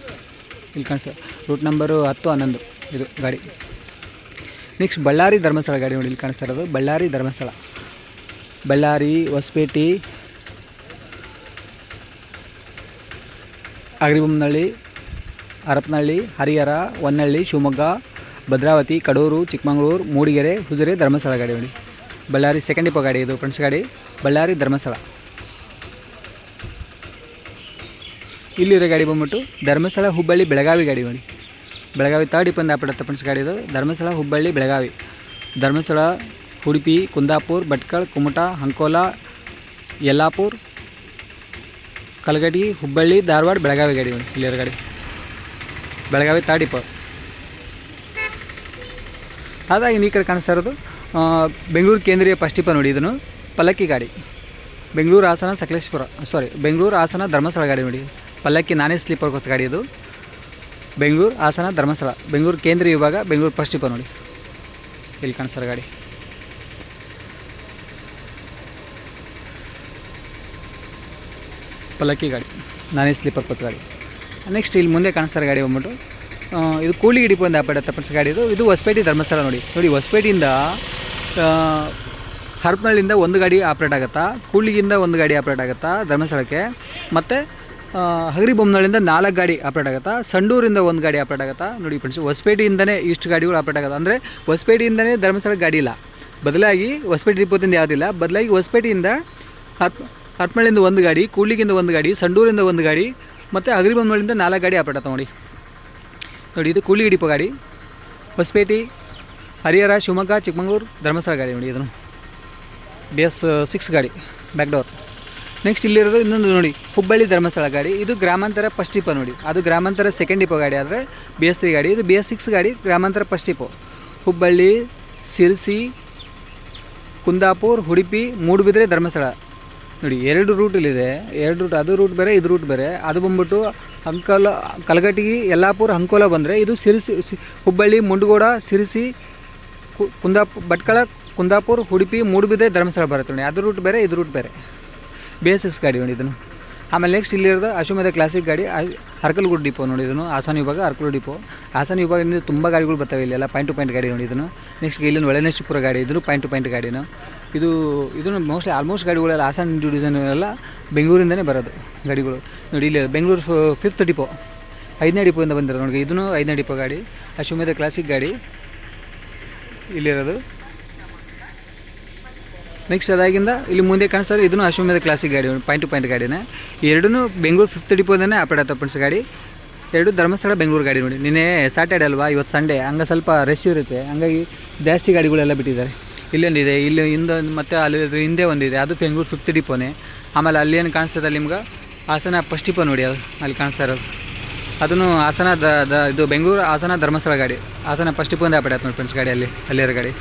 ಇಲ್ಲಿ ಕಾಣಿಸ್ತದೆ ರೂಟ್ ನಂಬರು ಹತ್ತು, ಹನ್ನೊಂದು. ಇದು ಗಾಡಿ. ನೆಕ್ಸ್ಟ್ ಬಳ್ಳಾರಿ ಧರ್ಮಸ್ಥಳ ಗಾಡಿ ನೋಡಿ, ಇಲ್ಲಿ ಕಾಣಿಸ್ತಾ ಇರೋದು. ಬಳ್ಳಾರಿ ಧರ್ಮಸ್ಥಳ. ಬಳ್ಳಾರಿ, ಹೊಸಪೇಟೆ ಅಗ್ರಿಬೊಮ್ಮನಹಳ್ಳಿ ಹರಪನಹಳ್ಳಿ, ಹರಿಹರ, ಹೊನ್ನಳ್ಳಿ, ಶಿವಮೊಗ್ಗ, ಭದ್ರಾವತಿ, ಕಡೂರು, ಚಿಕ್ಕಮಗಳೂರು, ಮೂಡಿಗೆರೆ, ಹುಜರೆ ಧರ್ಮಸ್ಥಳ ಗಾಡಿ ನೋಡಿ. ಬಳ್ಳಾರಿ ಸೆಕೆಂಡ್ ಇಪ್ಪ ಗಾಡಿ ಇದು ಫ್ರೆಂಡ್ಸ್ ಗಾಡಿ. ಬಳ್ಳಾರಿ ಧರ್ಮಸ್ಥಳ. ಇಲ್ಲಿರೋ ಗಾಡಿ ಬಂದ್ಬಿಟ್ಟು ಧರ್ಮಸ್ಥಳ, ಹುಬ್ಬಳ್ಳಿ, ಬೆಳಗಾವಿ ಗಾಡಿ ನೋಡಿ ಬೆಳಗಾವಿ ತರ್ಡ್ ಇಪ್ಪಂದ ಆಪಡತ್ತೆ ಫ್ರೆಂಡ್ಸ್ ಗಾಡಿ ಇದು. ಧರ್ಮಸ್ಥಳ, ಹುಬ್ಬಳ್ಳಿ, ಬೆಳಗಾವಿ. ಧರ್ಮಸ್ಥಳ, ಉಡುಪಿ, ಕುಂದಾಪುರ್, ಭಟ್ಕಳ, ಕುಮಟಾ, ಅಂಕೋಲ, ಯಲ್ಲಾಪುರ್ ಕಲಗಟಿ ಹುಬ್ಬಳ್ಳಿ, ಧಾರವಾಡ, ಬೆಳಗಾವಿ ಗಾಡಿ ನೋಡಿ ಇಲ್ಲಿರೋ ಗಾಡಿ. ಬೆಳಗಾವಿ ತರ್ಡ್ ಇಪ್ಪ ಅದಾಗಿ ಈ ಕಡೆ ಕಾಣಿಸ್ತಾ ಇರೋದು ಬೆಂಗಳೂರು ಕೇಂದ್ರೀಯ ಡಿಪೋ ನೋಡಿ ಇದನ್ನು. ಪಲ್ಲಕ್ಕಿ ಗಾಡಿ. ಬೆಂಗಳೂರು ಹಾಸನ, ಸಕಲೇಶ್ಪುರ ಸಾರಿ ಬೆಂಗಳೂರು ಹಾಸನ, ಧರ್ಮಸ್ಥಳ ಗಾಡಿ ನೋಡಿ. ಪಲ್ಲಕ್ಕಿ ನಾನೇ ಸ್ಲೀಪರ್ ಕೋಸ್ ಗಾಡಿ ಇದು ಬೆಂಗಳೂರು, ಹಾಸನ, ಧರ್ಮಸ್ಥಳ. ಬೆಂಗಳೂರು ಕೇಂದ್ರ ವಿಭಾಗ, ಬೆಂಗಳೂರು ಫಸ್ಟ್ ಡಿಪೋ ನೋಡಿ. ಇಲ್ಲಿ ಕಾಣಿಸ್ತಾರೆ ಗಾಡಿ? ಪಲ್ಲಕ್ಕಿ ಗಾಡಿ. ನಾನೇ ಸ್ಲೀಪರ್ ಕೋಚ್ ಗಾಡಿ ನೆಕ್ಸ್ಟ್ ಇಲ್ಲಿ ಮುಂದೆ ಕಾಣಿಸ್ತಾರೆ ಗಾಡಿ ಬಂದ್ಬಿಟ್ಟು. ಇದು ಕೂಲಿ ಡಿಪೋ ಅಂತ ಆಪಡ ತಪ್ಪಿಸ ಗಾಡಿ ಇದು. ಇದು ಹೊಸಪೇಟೆ ಧರ್ಮಸ್ಥಳ ನೋಡಿ. ನೋಡಿ, ಹೊಸಪೇಟೆಯಿಂದ ಹರಪನಹಳ್ಳಿಯಿಂದ ಒಂದು ಗಾಡಿ ಆಪ್ರೇಟ್ ಆಗುತ್ತಾ? ಕೂಲಿಗಿಂದ ಒಂದು ಗಾಡಿ ಆಪ್ರೇಟ್ ಆಗುತ್ತಾ? ಧರ್ಮಸ್ಥಳಕ್ಕೆ. ಮತ್ತು ಹಗರಿಬೊಮ್ಮನಹಳ್ಳಿಯಿಂದ ನಾಲ್ಕು ಗಾಡಿ ಆಪ್ರೇಟ್ ಆಗುತ್ತಾ? ಸಂಡೂರಿಂದ ಒಂದು ಗಾಡಿ ಆಪ್ರೇಟ್ ಆಗುತ್ತಾ? ನೋಡಿ ಫ್ರೆಂಡ್ಸ್ ಹೊಸಪೇಟೆಯಿಂದನೇ ಇಷ್ಟು ಗಾಡಿಗಳು ಆಪ್ರೇಟ್ ಆಗುತ್ತೆ. ಅಂದರೆ ಹೊಸಪೇಟೆಯಿಂದನೇ ಧರ್ಮಸ್ಥಳ ಗಾಡಿ ಇಲ್ಲ. ಬದಲಾಗಿ ಹೊಸಪೇಟೆ ಡಿಪೋದಿಂದ ಯಾವುದಿಲ್ಲ ಬದಲಾಗಿ ಹೊಸಪೇಟೆಯಿಂದ ಹರ್ಪ್ ಹರ್ಪಳ್ಳಿಯಿಂದ ಒಂದು ಗಾಡಿ, ಕೂಡ್ಲಿಗಿಂದ ಒಂದು ಗಾಡಿ, ಸಂಡೂರಿಂದ ಒಂದು ಗಾಡಿ, ಮತ್ತು ಅಗ್ರಿಬೊಮ್ಮನಹಳ್ಳಿಯಿಂದ ನಾಲ್ಕು ಗಾಡಿ ಆಪ್ರೇಟ್ ಆಗುತ್ತೆ ನೋಡಿ. ನೋಡಿ, ಇದು ಕೂಡ್ಲಿಗಿ ಡಿಪೋ ಗಾಡಿ. ಹೊಸಪೇಟೆ, ಹರಿಹರ, ಶಿವಮೊಗ್ಗ, ಚಿಕ್ಕಮಗಳೂರು, ಧರ್ಮಸ್ಥಳ ಗಾಡಿ ನೋಡಿ ಇದನ್ನು. ಬಿ ಎಸ್ ಸಿಕ್ಸ್ ಗಾಡಿ ಬ್ಯಾಕ್ ಡೋರ್ ನೆಕ್ಸ್ಟ್ ಇಲ್ಲಿರೋದು ಇನ್ನೊಂದು ನೋಡಿ, ಹುಬ್ಬಳ್ಳಿ ಧರ್ಮಸ್ಥಳ ಗಾಡಿ. ಇದು ಗ್ರಾಮಾಂತರ ಫಸ್ಟ್ ಡಿಪೋ ನೋಡಿ. ಅದು ಗ್ರಾಮಾಂತರ ಸೆಕೆಂಡ್ ಡಿಪೋ ಗಾಡಿ ಆದರೆ ಬಿ ಎಸ್ ತ್ರೀ ಗಾಡಿ. ಇದು ಬಿ ಎಸ್ ಸಿಕ್ಸ್ ಗಾಡಿ, ಗ್ರಾಮಾಂತರ ಫಸ್ಟ್ ಡಿಪೋ ಹುಬ್ಬಳ್ಳಿ ಸಿರ್ಸಿ ಕುಂದಾಪುರ್, ಉಡುಪಿ ಮೂಡುಬಿದ್ರೆ ಧರ್ಮಸ್ಥಳ. ನೋಡಿ, ಎರಡು ರೂಟ್ ಇಲ್ಲಿದೆ ಎರಡು ರೂಟ್ ಅದು ರೂಟ್ ಬೇರೆ, ಇದು ರೂಟ್ ಬೇರೆ. ಅದು ಬಂದ್ಬಿಟ್ಟು ಅಂಕೋಲ ಕಲಘಟಗಿ ಯಲ್ಲಾಪುರ, ಅಂಕೋಲ ಬಂದರೆ ಇದು ಸಿರಿಸಿ ಹುಬ್ಬಳ್ಳಿ, ಮುಂಡಗೋಡ, ಸಿರಿಸಿ, ಕು- ಕುಂದಾಪುರ ಭಟ್ಕಳ, ಕುಂದಾಪುರ್, ಉಡುಪಿ ಮೂಡುಬಿದ್ರೆ ಧರ್ಮಸ್ಥಳ ಬರುತ್ತೆ ನೋಡಿ. ಅದು ರೂಟ್ ಬೇರೆ, ಇದು ರೂಟ್ ಬೇರೆ. ಬಿ ಎಸ್ ಎಸ್ ಗಾಡಿ ನೋಡಿ ಇದನ್ನು ಆಮೇಲೆ ನೆಕ್ಸ್ಟ್ ಇಲ್ಲಿರೋದು ಅಶ್ವಮೇಧ ಕ್ಲಾಸಿಕ್ ಗಾಡಿ ಹರ್ಕಲ್ಗುಡ್ ಡಿಪೋ ನೋಡಿ ಇದನ್ನು ಹಾಸನ ವಿಭಾಗ ಅರ್ಕಲ್ ಡಿಪೋ ಹಾಸನ ವಿಭಾಗದಿಂದ ತುಂಬ ಗಾಡಿಗಳು ಬರ್ತವೆ ಇಲ್ಲೆಲ್ಲ ಪಾಯಿಂಟ್ ಟು ಪಾಯಿಂಟ್ ಗಾಡಿ ನೋಡಿದನು. ನೆಕ್ಸ್ಟ್ ಇಲ್ಲಿಂದ ಒಳನೇಶ್ವರ ಗಾಡಿ ಇದ್ರು ಪಾಯಿಂಟ್ ಟು ಪಾಯಿಂಟ್ ಗಾಡಿನೂ ಇದು, ಇದನ್ನು ಮೋಸ್ಟ್ಲಿ ಆಲ್ಮೋಸ್ಟ್ ಗಾಡಿಗಳೆಲ್ಲ ಹಾಸನ ಡಿವಿಷನ್ ಎಲ್ಲ ಬೆಂಗಳೂರಿಂದನೇ ಬರೋದು ಗಾಡಿಗಳು. ನೋಡಿ, ಇಲ್ಲಿ ಬೆಂಗಳೂರು ಫಿಫ್ತ್ ಡಿಪೋ ಐದನೇ ಡಿಪೋಯಿಂದ ಬಂದಿರೋದು ನೋಡಿ ಇದನ್ನು ಐದನೇ ಡಿಪೋ ಗಾಡಿ, ಅಶ್ವಮೇಧ ಕ್ಲಾಸಿಕ್ ಗಾಡಿ. ಇಲ್ಲಿರೋದು. ನೆಕ್ಸ್ಟ್ ಅದಾಗಿಂದ ಇಲ್ಲಿ ಮುಂದೆ ಕಾಣಿಸ್ತಾರೆ, ಇದನ್ನು ಅಶ್ವಮೇಧ ಕ್ಲಾಸಿಕ್ ಗಾಡಿ ಪಾಯಿಂಟ್ ಟು ಪಾಯಿಂಟ್ ಗಾಡಿನೇ. ಎರಡೂ ಬೆಂಗಳೂರು ಫಿಫ್ತ್ ಡಿಪೋದನ್ನೇ ಅಪಡ ಫ್ರೆಂಡ್ಸ್ ಗಾಡಿ. ಎರಡು ಧರ್ಮಸ್ಥಳ ಬೆಂಗಳೂರು ಗಾಡಿ ನೋಡಿ. ನಿನ್ನೆ ಸ್ಯಾಟರ್ಡೆ ಅಲ್ವಾ, ಇವತ್ತು ಸಂಡೇ ಹಂಗೆ ಸ್ವಲ್ಪ ರಶ್ ಇರುತ್ತೆ. ಹಂಗಾಗಿ ಜಾಸ್ತಿ ಗಾಡಿಗಳೆಲ್ಲ ಬಿಟ್ಟಿದ್ದಾರೆ. ಇಲ್ಲೊಂದಿದೆ, ಇಲ್ಲಿ ಹಿಂದೊಂದು ಮತ್ತು ಅಲ್ಲಿ ಹಿಂದೆ ಒಂದಿದೆ. ಅದು ಬೆಂಗಳೂರು ಫಿಫ್ತ್ ಡಿಪೋನೇ ಆಮೇಲೆ ಅಲ್ಲಿ ಏನು ಕಾಣಿಸ್ತದೆ ನಿಮ್ಗೆ? ಹಾಸನ ಫಸ್ಟ್ ಡಿಪೋ ನೋಡಿ ಅದು. ಅಲ್ಲಿ ಕಾಣಿಸ್ತಾ ಇರೋದು. ಅದನ್ನು ಹಾಸನ ಇದು ಬೆಂಗಳೂರು ಹಾಸನ ಧರ್ಮಸ್ಥಳ ಗಾಡಿ. ಹಾಸನ ಫಸ್ಟ್ ಡಿಪೋ ಆಪರೇಟ್ ಆಯ್ತು ನೋಡಿ ಫ್ರೆಂಡ್ಸ್ ಗಾಡಿ ಅಲ್ಲಿ, ಅಲ್ಲಿರೋ ಗಾಡಿ.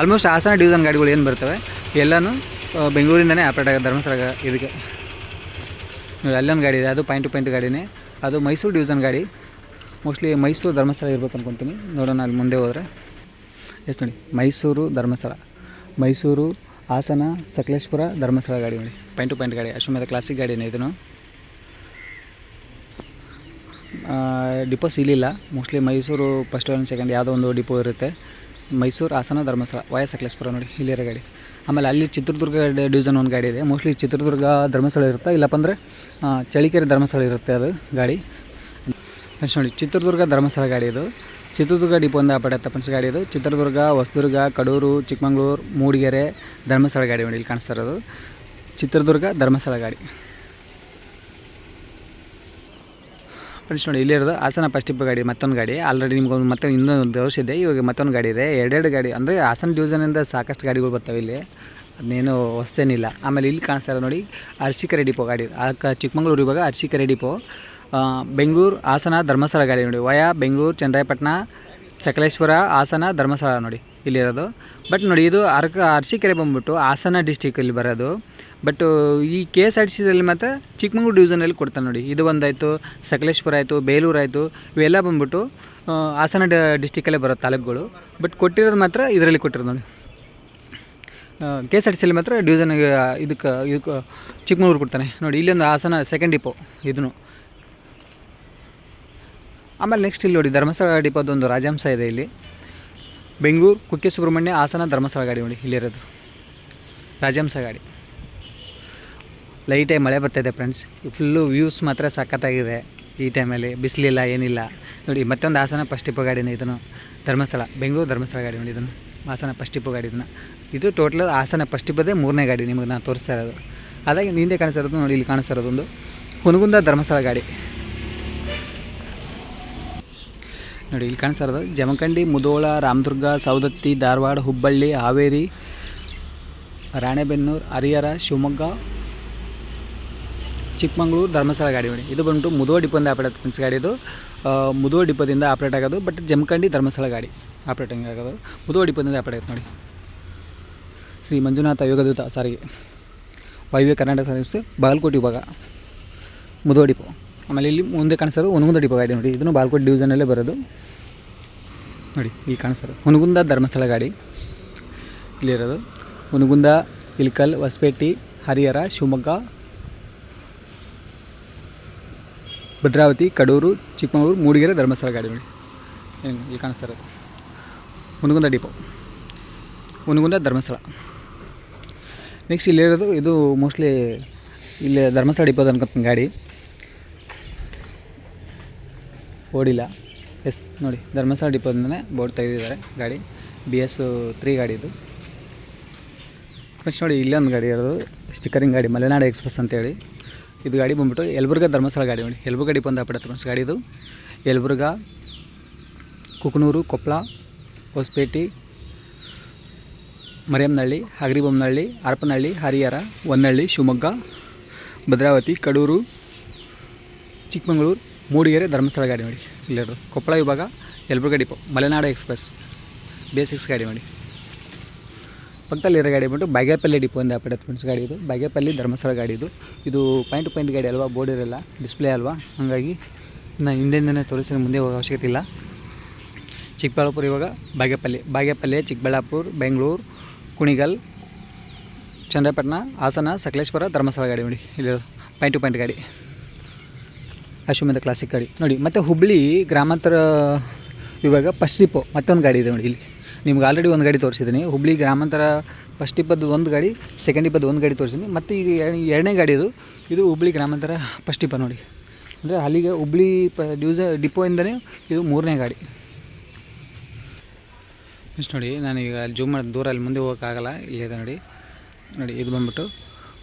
ಆಲ್ಮೋಸ್ಟ್ ಹಾಸನ ಡಿವಿಷನ್ ಗಾಡಿಗಳು ಏನು ಬರ್ತವೆ? ಎಲ್ಲನೂ ಬೆಂಗಳೂರಿಂದನೇ ಆಪರೇಟ್ ಆಗೋದು ಧರ್ಮಸ್ಥಳ ಇದಕ್ಕೆ. ಅಲ್ಲೊಂದು ಗಾಡಿ ಇದೆ, ಅದು ಪಾಯಿಂಟ್ ಟು ಪಾಯಿಂಟ್ ಗಾಡಿನೇ. ಅದು ಮೈಸೂರು ಡಿವಿಷನ್ ಗಾಡಿ. ಮೋಸ್ಟ್ಲಿ ಮೈಸೂರು ಧರ್ಮಸ್ಥಳ ಇರ್ಬೇಕು ಅಂದ್ಕೊತೀನಿ ನೋಡೋಣ ಅಲ್ಲಿ ಮುಂದೆ ಹೋದರೆ. ಎಸ್ ನೋಡಿ, ಮೈಸೂರು ಧರ್ಮಸ್ಥಳ. ಮೈಸೂರು, ಹಾಸನ, ಸಕಲೇಶ್ಪುರ ಧರ್ಮಸ್ಥಳ ಗಾಡಿ ನೋಡಿ. ಪಾಯಿಂಟ್ ಟು ಪಾಯಿಂಟ್ ಗಾಡಿ, ಅಶ್ವಮೇಧ ಕ್ಲಾಸಿಕ್ ಗಾಡಿನೇ ಇದನ್ನು. ಡಿಪೋ ಸಿಲಿಲ್ಲ ಮೋಸ್ಟ್ಲಿ ಮೈಸೂರು ಫಸ್ಟ್ ಸೆಕೆಂಡ್ ಯಾವುದೋ ಒಂದು ಡಿಪೋ ಇರುತ್ತೆ. ಮೈಸೂರು, ಹಾಸನ, ಧರ್ಮಸ್ಥಳ ವಯ ಸಕಲೇಶ್ಪುರ ನೋಡಿ, ಇಲ್ಲಿರೋ ಗಾಡಿ. ಆಮೇಲೆ ಅಲ್ಲಿ ಚಿತ್ರದುರ್ಗ ಡಿವಿಷನ್ ಒಂದು ಗಾಡಿ ಇದೆ. ಮೋಸ್ಟ್ಲಿ ಚಿತ್ರದುರ್ಗ ಧರ್ಮಸ್ಥಳ ಇರುತ್ತೆ. ಇಲ್ಲಪ್ಪ ಅಂದರೆ ಚಳಿಕೆರೆ ಧರ್ಮಸ್ಥಳ ಇರುತ್ತೆ ಅದು ಗಾಡಿ. ನೆಕ್ಸ್ಟ್ ನೋಡಿ, ಚಿತ್ರದುರ್ಗ ಧರ್ಮಸ್ಥಳ ಗಾಡಿ ಇದು. ಚಿತ್ರದುರ್ಗ ಡಿಪೋ ಪಡೆಯುತ್ತೆ ಪಂಚ ಗಾಡಿ ಇದು. ಚಿತ್ರದುರ್ಗ, ಹೊಸದುರ್ಗ, ಕಡೂರು, ಚಿಕ್ಕಮಗಳೂರು, ಮೂಡಿಗೆರೆ ಧರ್ಮಸ್ಥಳ ಗಾಡಿ ನೋಡಿ ಇಲ್ಲಿ ಕಾಣಿಸ್ತಾ ಇರೋದು. ಚಿತ್ರದುರ್ಗ ಧರ್ಮಸ್ಥಳ ಗಾಡಿ. ಫ್ರೆಂಡ್ಸ್ ನೋಡಿ ಇಲ್ಲಿರೋದು ಹಾಸನ ಫಸ್ಟ್ ಟಿಪ್ ಗಾಡಿ, ಮತ್ತೊಂದು ಗಾಡಿ. ಆಲ್ರೆಡಿ ನಿಮ್ಗೆ ಒಂದು ಮತ್ತೆ ಇನ್ನೊಂದು ವರ್ಷ ಇದೆ. ಇವಾಗ ಮತ್ತೊಂದು ಗಾಡಿ ಇದೆ. ಎರಡೆರಡು ಗಾಡಿ, ಅಂದರೆ ಹಾಸನ ಡಿವಿಷನಿಂದ ಸಾಕಷ್ಟು ಗಾಡಿಗಳು ಬರ್ತವೆ ಇಲ್ಲಿ. ಅದನ್ನೇನು ಹೊಸ್ತೇನಿಲ್ಲ ಆಮೇಲೆ ಇಲ್ಲಿ ಕಾಣಿಸ್ತಾ ಇಲ್ಲ ನೋಡಿ, ಅರ್ಶಿಕರೆ ಡಿಪೋ ಗಾಡಿ. ಚಿಕ್ಕಮಂಗ್ಳೂರು ಇವಾಗ ಅರ್ಶಿಕರೆ ಡಿಪೋ ಬೆಂಗಳೂರು ಹಾಸನ ಧರ್ಮಸ್ಥಳ ಗಾಡಿ ನೋಡಿ. ವಯಾ, ಬೆಂಗಳೂರು ಚನ್ನರಾಯಪಟ್ಟಣ ಸಕಲೇಶ್ವರ, ಹಾಸನ, ಧರ್ಮಸ್ಥಳ ನೋಡಿ. ಇಲ್ಲಿರೋದು. ಬಟ್ ನೋಡಿ, ಇದು ಅರ್ಕ ಅರಸೀಕೆರೆ ಬಂದ್ಬಿಟ್ಟು ಹಾಸನ ಡಿಸ್ಟಿಕಲ್ಲಿ ಬರೋದು. ಬಟ್ ಈ ಕೆ ಎಸ್ ಆರ್ ಟಿ ಸಿದಲ್ಲಿ ಮಾತ್ರ ಚಿಕ್ಕಮಂಗ್ಳೂರು ಡಿವಿಷನಲ್ಲಿ ಕೊಡ್ತಾನೆ ನೋಡಿ. ಇದು ಒಂದಾಯಿತು, ಸಕಲೇಶ್ಪುರ ಆಯಿತು, ಬೇಲೂರು ಆಯಿತು, ಇವೆಲ್ಲ ಬಂದ್ಬಿಟ್ಟು ಹಾಸನ ಡಿಸ್ಟಿಕಲ್ಲೇ ಬರೋ ತಾಲೂಕುಗಳು. ಬಟ್ ಕೊಟ್ಟಿರೋದು ಮಾತ್ರ ಇದರಲ್ಲಿ ಕೊಟ್ಟಿರೋದು ನೋಡಿ. ಕೆ ಎಸ್ ಆರ್ ಟಿ ಸಿಯಲ್ಲಿ ಮಾತ್ರ ಡಿವಿಷನ್ ಇದಕ್ಕೆ ಇದಕ್ಕೆ ಚಿಕ್ಕಮಗಳೂರು ಕೊಡ್ತಾನೆ. ನೋಡಿ, ಇಲ್ಲೊಂದು ಹಾಸನ ಸೆಕೆಂಡ್ ಡಿಪೋ ಇದನ್ನು ಆಮೇಲೆ ನೆಕ್ಸ್ಟ್ ಇಲ್ಲಿ ನೋಡಿ, ಧರ್ಮಸ್ಥಳ ಡಿಪೋದೊಂದು ರಾಜಹಂಸ ಇದೆ ಇಲ್ಲಿ. ಬೆಂಗಳೂರು ಕುಕ್ಕೆ ಸುಬ್ರಹ್ಮಣ್ಯ ಹಾಸನ ಧರ್ಮಸ್ಥಳ ಗಾಡಿ ನೋಡಿ ಇಲ್ಲಿರೋದು ರಾಜಹಂಸ ಗಾಡಿ. ಲೈಟಾಗಿ ಮಳೆ ಬರ್ತಾಯಿದೆ ಫ್ರೆಂಡ್ಸ್ ಫುಲ್ಲು ವ್ಯೂಸ್ ಮಾತ್ರ ಸಖತ್ತಾಗಿದೆ ಈ ಟೈಮಲ್ಲಿ ಬಿಸಿಲಿಲ್ಲ, ಏನಿಲ್ಲ. ನೋಡಿ, ಮತ್ತೊಂದು ಹಾಸನ ಫಸ್ಟ್ ಟಿಪ್ಪು ಗಾಡಿನೇ ಇದನ್ನು. ಧರ್ಮಸ್ಥಳ, ಬೆಂಗಳೂರು ಧರ್ಮಸ್ಥಳ ಗಾಡಿ ನೋಡಿ ಇದನ್ನು. ಹಾಸನ ಫಸ್ಟ್ ಟಿಪ್ಪು ಗಾಡಿ ಇದನ್ನು. ಇದು ಟೋಟಲ್ ಹಾಸನ ಫಸ್ಟ್ ಇಪ್ಪದೇ ಮೂರನೇ ಗಾಡಿ ನಿಮಗೆ ನಾನು ತೋರಿಸ್ತಾ ಇರೋದು. ಅದಾಗಿ ಹಿಂದೆ ಕಾಣಿಸ್ತಾ ಇರೋದು, ನೋಡಿ ಇಲ್ಲಿ ಕಾಣಿಸ್ತಾ ಇರೋದೊಂದು. ಹುನಗುಂದ ಧರ್ಮಸ್ಥಳ ಗಾಡಿ. ನೋಡಿ, ಇಲ್ಲಿ ಕಾಣಿಸ್ತಾ ಇರೋದು ಜಮಖಂಡಿ ಮುಧೋಳ ರಾಮದುರ್ಗ ಸೌದತ್ತಿ ಧಾರವಾಡ, ಹುಬ್ಬಳ್ಳಿ, ಹಾವೇರಿ, ರಾಣೆಬೆನ್ನೂರು, ಹರಿಹರ, ಶಿವಮೊಗ್ಗ, ಚಿಕ್ಕಮಂಗ್ಳೂರು, ಧರ್ಮಸ್ಥಳ ಗಾಡಿ ನೋಡಿ. ಇದು ಬಂದು ಮುಧೋಳ ಡಿಪೋದಿಂದ ಆಪರೇಟ್ ಫ್ರೆಂಡ್ಸ್ ಗಾಡಿ ಇದು ಮುಧೋಳ ಡಿಪೋದಿಂದ ಆಪ್ರೇಟ್ ಆಗೋದು, ಬಟ್ ಜಮಖಂಡಿ, ಧರ್ಮಸ್ಥಳ ಗಾಡಿ ಆಪ್ರೇಟಿಂಗ್ ಆಗೋದು. ಮುಧೋಳ ಡಿಪೋದಿಂದ ಆಪ್ರೇಟ್ ಆಗುತ್ತೆ ನೋಡಿ. ಶ್ರೀ ಮಂಜುನಾಥ ಯೋಗದೂತ ಸಾರಿಗೆ. ವಾಯುವ್ಯ ಕರ್ನಾಟಕ ಸಂಸ್ಥೆ, ಬಾಗಲಕೋಟೆ ವಿಭಾಗ ಮುಧೋಳ ಡಿಪೋ. ಆಮೇಲೆ ಇಲ್ಲಿ ಮುಂದೆ ಕಾಣಿಸೋದು ಹುನಗುಂದ ಡಿಪೋ ಗಾಡಿ ನೋಡಿ. ಇದನ್ನು ಬಾಲ್ಕೋಟ್ ಡಿವಿಷನಲ್ಲೇ ಬರೋದು. ನೋಡಿ, ಇಲ್ಲಿ ಕಾಣಿಸೋದು. ಹುನಗುಂದ ಧರ್ಮಸ್ಥಳ ಗಾಡಿ. ಇಲ್ಲಿರೋದು ಹುನಗುಂದ ಇಲ್ಕಲ್, ಹೊಸಪೇಟೆ, ಹರಿಹರ, ಶಿವಮೊಗ್ಗ, ಭದ್ರಾವತಿ, ಕಡೂರು, ಚಿಕ್ಕಮಗಳೂರು, ಮೂಡಿಗೆರೆ ಧರ್ಮಸ್ಥಳ ಗಾಡಿ ನೋಡಿ. ಇಲ್ಲಿ ಕಾಣಿಸ್ತಾ ಇರೋದು. ಹುನಗುಂದ ಡಿಪೋ. ಹುನಗುಂದ ಧರ್ಮಸ್ಥಳ. ನೆಕ್ಸ್ಟ್ ಇಲ್ಲಿರೋದು ಇದು ಮೋಸ್ಟ್ಲಿ ಇಲ್ಲಿ ಧರ್ಮಸ್ಥಳ ಡಿಪೋದ ಅನ್ಕೊತೀನಿ ಗಾಡಿ. ಓಡಿಲ್ಲ. ಎಸ್, ನೋಡಿ, ಧರ್ಮಸ್ಥಳ ಡಿಪೋದಿಂದನೇ ಬೋರ್ಡ್ ತೆಗೆದಿದ್ದಾರೆ ಗಾಡಿ. ಬಿ ಎಸ್ ತ್ರೀ ಗಾಡಿ ಇದು ನೆಕ್ಸ್ಟ್ ನೋಡಿ, ಇಲ್ಲೊಂದು ಗಾಡಿ ಇರೋದು ಸ್ಟಿಕ್ಕರಿಂಗ್ ಗಾಡಿ, ಮಲೆನಾಡು ಎಕ್ಸ್ಪ್ರೆಸ್ ಅಂತೇಳಿ. ಇದು ಗಾಡಿ ಬಂದ್ಬಿಟ್ಟು ಯಲಬುರ್ಗ ಧರ್ಮಸ್ಥಳ ಗಾಡಿ ನೋಡಿ. ಯಲಬುರ್ಗ ಡಿಪೋ ಅಂತ ಗಾಡಿ ಇದು. ಯಲಬುರ್ಗ, ಕುಕನೂರು ಕೊಪ್ಪಳ ಹೊಸಪೇಟೆ ಮರಿಯಮ್ನಹಳ್ಳಿ ಹಗರಿಬೊಮ್ಮನಹಳ್ಳಿ ಹರಪನಹಳ್ಳಿ, ಹರಿಹರ, ಹೊನ್ನಳ್ಳಿ, ಶಿವಮೊಗ್ಗ, ಭದ್ರಾವತಿ, ಕಡೂರು, ಚಿಕ್ಕಮಗಳೂರು ಮೂಡಿಗೆರೆ ಧರ್ಮಸ್ಥಳ ಗಾಡಿ ಮಾಡಿ. ಇಲ್ಲಿರೋದು ಕೊಪ್ಪಳ ವಿಭಾಗ, Yelburga depot, Malenadu express. Basics ಗಾಡಿ ನೋಡಿ ಪಕ್ಕದಲ್ಲಿರೋ ಗಾಡಿ ಬಂದು ಬಾಗೇಪಲ್ಲಿ ಡಿಪೋ ಇಂದ ಪಡೆದ ಫ್ರೆಂಡ್ಸ್ ಗಾಡಿ ಇದು. ಬಾಗೇಪಲ್ಲಿ ಧರ್ಮಸ್ಥಳ ಗಾಡಿ ಇದು. ಇದು ಪಾಯಿಂಟ್ ಪಾಯಿಂಟ್ ಗಾಡಿ ಅಲ್ವಾ, ಬೋರ್ಡ್ ಇರಲ್ಲ, ಡಿಸ್ಪ್ಲೇ ಅಲ್ವಾ? ಹಾಗಾಗಿ ನಾನು ಹಿಂದೆಯಿಂದನೇ ತೋರಿಸಿ ಮುಂದೆ ಹೋಗೋ ಅವಶ್ಯಕತೆ ಇಲ್ಲ. ಚಿಕ್ಕಬಳ್ಳಾಪುರ ಇವಾಗ ಬಾಗೇಪಲ್ಲಿ. ಬಾಗೇಪಲ್ಲಿ, ಚಿಕ್ಕಬಳ್ಳಾಪುರ, ಬೆಂಗಳೂರು, ಕುಣಿಗಲ್, ಚಂದ್ರಪಟ್ಟಣ, ಹಾಸನ ಸಕಲೇಶ್ವರ ಧರ್ಮಸ್ಥಳ ಗಾಡಿ ನೋಡಿ ಇಲ್ಲಿ ಪಾಯಿಂಟ್ ಟು ಪಾಯಿಂಟ್ ಗಾಡಿ. ಅಶ್ವಮೇಧ ಕ್ಲಾಸಿಕ್ ಗಾಡಿ. ನೋಡಿ, ಮತ್ತು ಹುಬ್ಬಳ್ಳಿ ಗ್ರಾಮಾಂತರ ಇವಾಗ ಫಸ್ಟ್ ಡಿಪೋ ಮತ್ತೊಂದು ಗಾಡಿ ಇದೆ ನೋಡಿ ಇಲ್ಲಿ. ನಿಮ್ಗೆ ಆಲ್ರೆಡಿ ಒಂದು ಗಾಡಿ ತೋರಿಸಿದ್ದೀನಿ. ಹುಬ್ಬಳ್ಳಿ ಗ್ರಾಮಾಂತರ ಫಸ್ಟ್ ಇಪ್ಪದ್ದು ಒಂದು ಗಾಡಿ ಸೆಕೆಂಡ್ ಇಪ್ಪದ್ದು ಒಂದು ಗಾಡಿ ತೋರಿಸಿದ್ದೀನಿ. ಮತ್ತು ಈಗ ಎರಡನೇ ಗಾಡಿ ಇದು. ಇದು ಹುಬ್ಬಳ್ಳಿ ಗ್ರಾಮಾಂತರ ಫಸ್ಟ್ ಇಪ್ಪ ನೋಡಿ. ಅಂದರೆ ಅಲ್ಲಿಗೆ ಹುಬ್ಬಳ್ಳಿ ಪ ಡ್ಯೂಸ ಡಿಪೋಯಿಂದಲೇ ಇದು ಮೂರನೇ ಗಾಡಿ. ಇಷ್ಟು ನೋಡಿ ನಾನು ಈಗ ಅಲ್ಲಿ ಜೂಮ್ ಮಾಡಿ, ದೂರ ಅಲ್ಲಿ ಮುಂದೆ ಹೋಗೋಕ್ಕಾಗಲ್ಲ. ಇಲ್ಲಿದೆ ನೋಡಿ. ನೋಡಿ, ಇದು ಬಂದ್ಬಿಟ್ಟು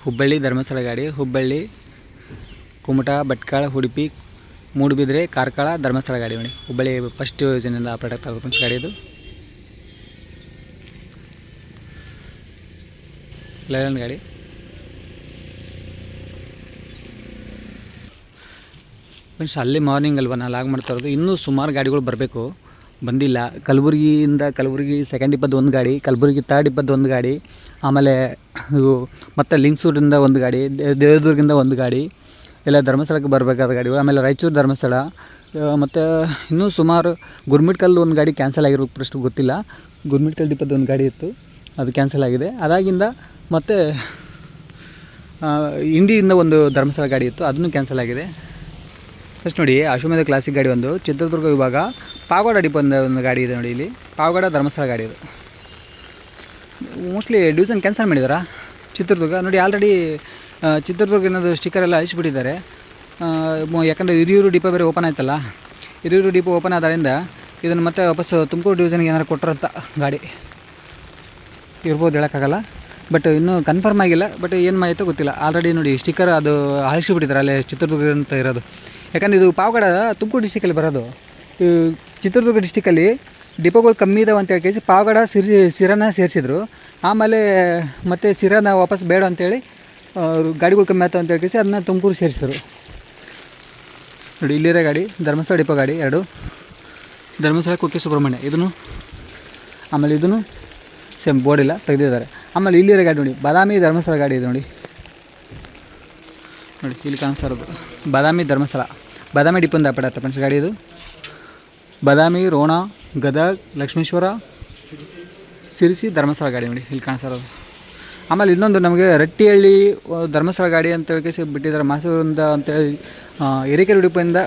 ಹುಬ್ಬಳ್ಳಿ ಧರ್ಮಸ್ಥಳ ಗಾಡಿ. ಹುಬ್ಬಳ್ಳಿ ಕುಮಟಾ, ಭಟ್ಕಳ, ಉಡುಪಿ, ಮೂಡುಬಿದ್ರೆ, ಕಾರ್ಕಳ, ಧರ್ಮಸ್ಥಳ ಗಾಡಿ ನೋಡಿ. ಹುಬ್ಬಳ್ಳಿ ಫಸ್ಟ್ ಯೋಜನೆಯಿಂದ ಆಪರೇಟ್ ಫ್ರೆಂಡ್ಸ್ ಗಾಡಿ ಇದು. ಲೈಲನ್ ಗಾಡಿ. ಫ್ರೆಂಡ್ಸ್, ಅಲ್ಲಿ ಮಾರ್ನಿಂಗ್ ಅಲ್ವಾ? ನಾನು ಲಾಗ್ ಮಾಡ್ತಾ ಇರೋದು. ಇನ್ನೂ ಸುಮಾರು ಗಾಡಿಗಳು ಬರಬೇಕು. ಬಂದಿಲ್ಲ. ಕಲಬುರಗಿಯಿಂದ ಕಲಬುರಗಿ ಸೆಕೆಂಡ್ ಇಪ್ಪತ್ತು ಒಂದು ಗಾಡಿ, ಕಲಬುರಗಿ ತರ್ಡ್ ಇಪ್ಪತ್ತು ಒಂದು ಗಾಡಿ, ಆಮೇಲೆ ಇವು ಮತ್ತು ಲಿಂಗ್ಸೂರಿಂದ ಒಂದು ಗಾಡಿ ದೇವದುರ್ಗಿಂದ ಒಂದು ಗಾಡಿ ಎಲ್ಲ ಧರ್ಮಸ್ಥಳಕ್ಕೆ ಬರಬೇಕಾದ ಗಾಡಿಗಳು, ಆಮೇಲೆ ರಾಯಚೂರು ಧರ್ಮಸ್ಥಳ ಮತ್ತು ಇನ್ನೂ ಸುಮಾರು ಗುರ್ಮಿಟ್ಕಲ್ದು ಒಂದು ಗಾಡಿ ಕ್ಯಾನ್ಸಲ್ ಆಗಿರೋ ಪ್ರಶ್ನೆ ಗೊತ್ತಿಲ್ಲ. ಗುರ್ಮಿಟ್ಕಲ್ ದೀಪದ ಒಂದು ಗಾಡಿ ಇತ್ತು, ಅದು ಕ್ಯಾನ್ಸಲ್ ಆಗಿದೆ. ಅದಾಗಿಂದ ಮತ್ತು ಇಂಡಿಯಿಂದ ಒಂದು ಧರ್ಮಸ್ಥಳ ಗಾಡಿ ಇತ್ತು, ಅದನ್ನು ಕ್ಯಾನ್ಸಲ್ ಆಗಿದೆ. ಫಸ್ಟ್ ನೋಡಿ, ಅಶ್ವಮೇಧ ಕ್ಲಾಸಿಕ್ ಗಾಡಿ ಒಂದು, ಚಿತ್ರದುರ್ಗ ವಿಭಾಗ ಪಾವಗಡ ಡಿಪಂದ ಒಂದು ಗಾಡಿ ಇದೆ ನೋಡಿ ಇಲ್ಲಿ. ಪಾವಗಡ ಧರ್ಮಸ್ಥಳ ಗಾಡಿ ಇದು. ಮೋಸ್ಟ್ಲಿ ಡ್ಯೂಸನ್ ಕ್ಯಾನ್ಸಲ್ ಮಾಡಿದಾರಾ? ಚಿತ್ರದುರ್ಗ, ನೋಡಿ ಆಲ್ರೆಡಿ ಚಿತ್ರದುರ್ಗ ಅನ್ನೋದು ಸ್ಟಿಕ್ಕರ್ ಎಲ್ಲ ಹಚ್ಚಿಬಿಟ್ಟಿದ್ದಾರೆ. ಯಾಕಂದರೆ ಹಿರಿಯೂರು ಡಿಪೋ ಬೇರೆ ಓಪನ್ ಆಯ್ತಲ್ಲ. ಹಿರಿಯೂರು ಡಿಪೋ ಓಪನ್ ಆದ್ದರಿಂದ ಇದನ್ನು ಮತ್ತೆ ವಾಪಸ್ ತುಮಕೂರು ಡಿವಿಷನ್ಗೆ ಏನಾರು ಅಂತ ಗಾಡಿ. ಇರ್ಬೋದು ಹೇಳೋಕ್ಕಾಗಲ್ಲ. ಬಟ್ ಇನ್ನೂ ಕನ್ಫರ್ಮ್ ಆಗಿಲ್ಲ. ಬಟ್ ಏನು ಮಾಹಿತಿ ಗೊತ್ತಿಲ್ಲ. ಆಲ್ರೆಡಿ ನೋಡಿ ಸ್ಟಿಕ್ಕರ್ ಅದು ಅಳಿಸಿಬಿಟ್ಟಿದ್ದಾರೆ ಅಲ್ಲೇ ಚಿತ್ರದುರ್ಗ ಅಂತ ಇರೋದು. ಯಾಕಂದರೆ ಇದು ಪಾವಗಡ ತುಮಕೂರು ಡಿಸ್ಟಿಕಲ್ಲಿ ಬರೋದು. ಚಿತ್ರದುರ್ಗ ಡಿಸ್ಟಿಕಲ್ಲಿ ಡಿಪೋಗಳು ಕಮ್ಮಿ ಇದಾವೆ ಅಂತ ಹೇಳಿ ಪಾವಗಡ, ಸಿರಿ ಸಿರನ ಸೇರಿಸಿದ್ರು. ಆಮೇಲೆ ಮತ್ತೆ ಸಿರನ ವಾಪಸ್ ಬೇಡ ಅಂತೇಳಿ ಗಾಡಿಗಳು ಕಮ್ಮಿ ಆಯ್ತು ಅಂತ ಹೇಳಿ ಅದನ್ನ ತುಮಕೂರು ಸೇರಿಸಿದ್ರು. ನೋಡಿ, ಇಲ್ಲಿರೋ ಗಾಡಿ, ಧರ್ಮಸ್ಥಳ ಡಿಪೋ ಗಾಡಿ ಎರಡು. ಧರ್ಮಸ್ಥಳ ಕುಕ್ಕೆ ಸುಬ್ರಹ್ಮಣ್ಯ, ಇದನ್ನು, ಆಮೇಲೆ ಇದನ್ನು ಸೇಮ್ ಬೋರ್ಡ್ ಇಲ್ಲ, ತೆಗೆದಿದ್ದಾರೆ. ಆಮೇಲೆ ಇಲ್ಲಿರೋ ಗಾಡಿ ನೋಡಿ, ಬಾದಾಮಿ ಧರ್ಮಸ್ಥಳ ಗಾಡಿ ಇದೆ ನೋಡಿ. ನೋಡಿ, ಇಲ್ಲಿ ಕಾಣಿಸ್ತಾ ಇರೋದು. ಬಾದಾಮಿ ಧರ್ಮಸ್ಥಳ, ಬಾದಾಮಿ ಡಿಪೋಂದ ಅಪಡತ್ತೆ ಫ್ರೆಂಡ್ಸ್ ಗಾಡಿ ಇದು. ಬಾದಾಮಿ, ರೋಣ, ಗದಗ್, ಲಕ್ಷ್ಮೇಶ್ವರ, ಸಿರಿಸಿ ಧರ್ಮಸ್ಥಳ ಗಾಡಿ ನೋಡಿ, ಇಲ್ಲಿ ಕಾಣಿಸ್ತಾ ಆಮೇಲೆ ಇನ್ನೊಂದು ನಮಗೆ ರಟ್ಟಿಹಳ್ಳಿ ಧರ್ಮಸ್ಥಳ ಗಾಡಿ ಅಂತ ಹೇಳಿ ಬಿಟ್ಟಿದ್ದಾರೆ. ಮಾಸೂರಿಂದ ಅಂತೇಳಿ ಹಿರೇಕೆರೆ ಉಡುಪಿಯಿಂದ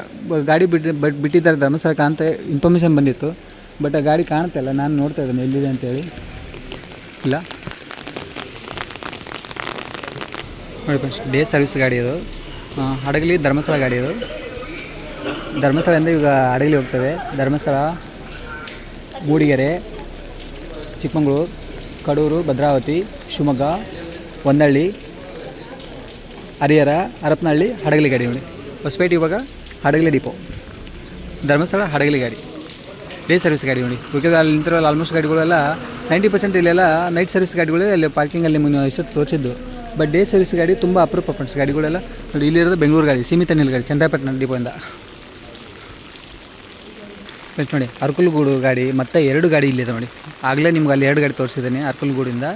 ಗಾಡಿ ಬಿಟ್ಟು ಬಟ್ ಬಿಟ್ಟಿದ್ದಾರೆ ಧರ್ಮಸ್ಥಳಕ್ಕೆ ಅಂತ ಇನ್ಫಾರ್ಮೇಷನ್ ಬಂದಿತ್ತು. ಬಟ್ ಆ ಗಾಡಿ ಕಾಣ್ತಾಯಿಲ್ಲ ನಾನು ನೋಡ್ತಾ ಇದ್ದೇನೆ ಎಲ್ಲಿದೆ ಅಂತೇಳಿ ಇಲ್ಲ. ನೋಡಿ ಫಸ್ಟ್ ಡೇ ಸರ್ವಿಸ್ ಗಾಡಿ ಇದು. ಹಡಗಲಿ ಧರ್ಮಸ್ಥಳ ಗಾಡಿ ಇದು. ಧರ್ಮಸ್ಥಳದಿಂದ ಈಗ ಹಡಗಲಿ ಹೋಗ್ತದೆ. ಧರ್ಮಸ್ಥಳ, ಮೂಡಿಗೆರೆ, ಚಿಕ್ಕಮಗಳೂರು. ಕಡೂರು, ಭದ್ರಾವತಿ, ಶಿವಮೊಗ್ಗ, ಹೊನ್ನಳ್ಳಿ, ಹರಿಹರ, ಹರಪನಹಳ್ಳಿ ಹಡಗಲಿ ಗಾಡಿ ನೋಡಿ ಹೊಸಪೇಟೆ ಇವಾಗ ಹಡಗಲಿ ಡಿಪೋ ಧರ್ಮಸ್ಥಳ, ಹಡಗಲಿ ಗಾಡಿ. ಡೇ ಸರ್ವಿಸ್ ಗಾಡಿ ನೋಡಿ. ಬಿಕಾಸ್ ಅಲ್ಲಿ ನಿಂತಿರೋ ಆಲ್ಮೋಸ್ಟ್ ಗಾಡಿಗಳೆಲ್ಲ ನೈಂಟಿ ಪರ್ಸೆಂಟ್ ಇಲ್ಲೆಲ್ಲ ನೈಟ್ ಸರ್ವಿಸ್ ಗಾಡಿಗಳು ಅಲ್ಲಿ ಪಾರ್ಕಿಂಗಲ್ಲಿ ನಿಮಗೆ ತೋರಿಸಿದ್ದು. ಬಟ್ ಡೇ ಸರ್ವಿಸ್ ಗಾಡಿ ತುಂಬ ಅಪರೂಪ ಫ್ರೆಂಡ್ಸ್ ಗಾಡಿಗಳೆಲ್ಲ ನೋಡಿ, ಇಲ್ಲಿರೋದು ಬೆಂಗಳೂರು ಗಾಡಿ, ಸೀಮಿತ ನಿಲ್ ಗಾಡಿ ಚಂದ್ರಪಟ್ಟಣ ಡಿಪೋಯಿಂದ ಫ್ರೆಂಡ್ಸ್ ನೋಡಿ, ಅರ್ಕುಲ್ಗೂಡು ಗಾಡಿ, ಮತ್ತು ಎರಡು ಗಾಡಿ ಇಲ್ಲಿದೆ ನೋಡಿ. ಆಗಲೇ ನಿಮ್ಗೆ ಅಲ್ಲಿ ಎರಡು ಗಾಡಿ ತೋರಿಸಿದ್ದೀನಿ, ಅರ್ಕುಲ್ಗೂಡಿಂದ,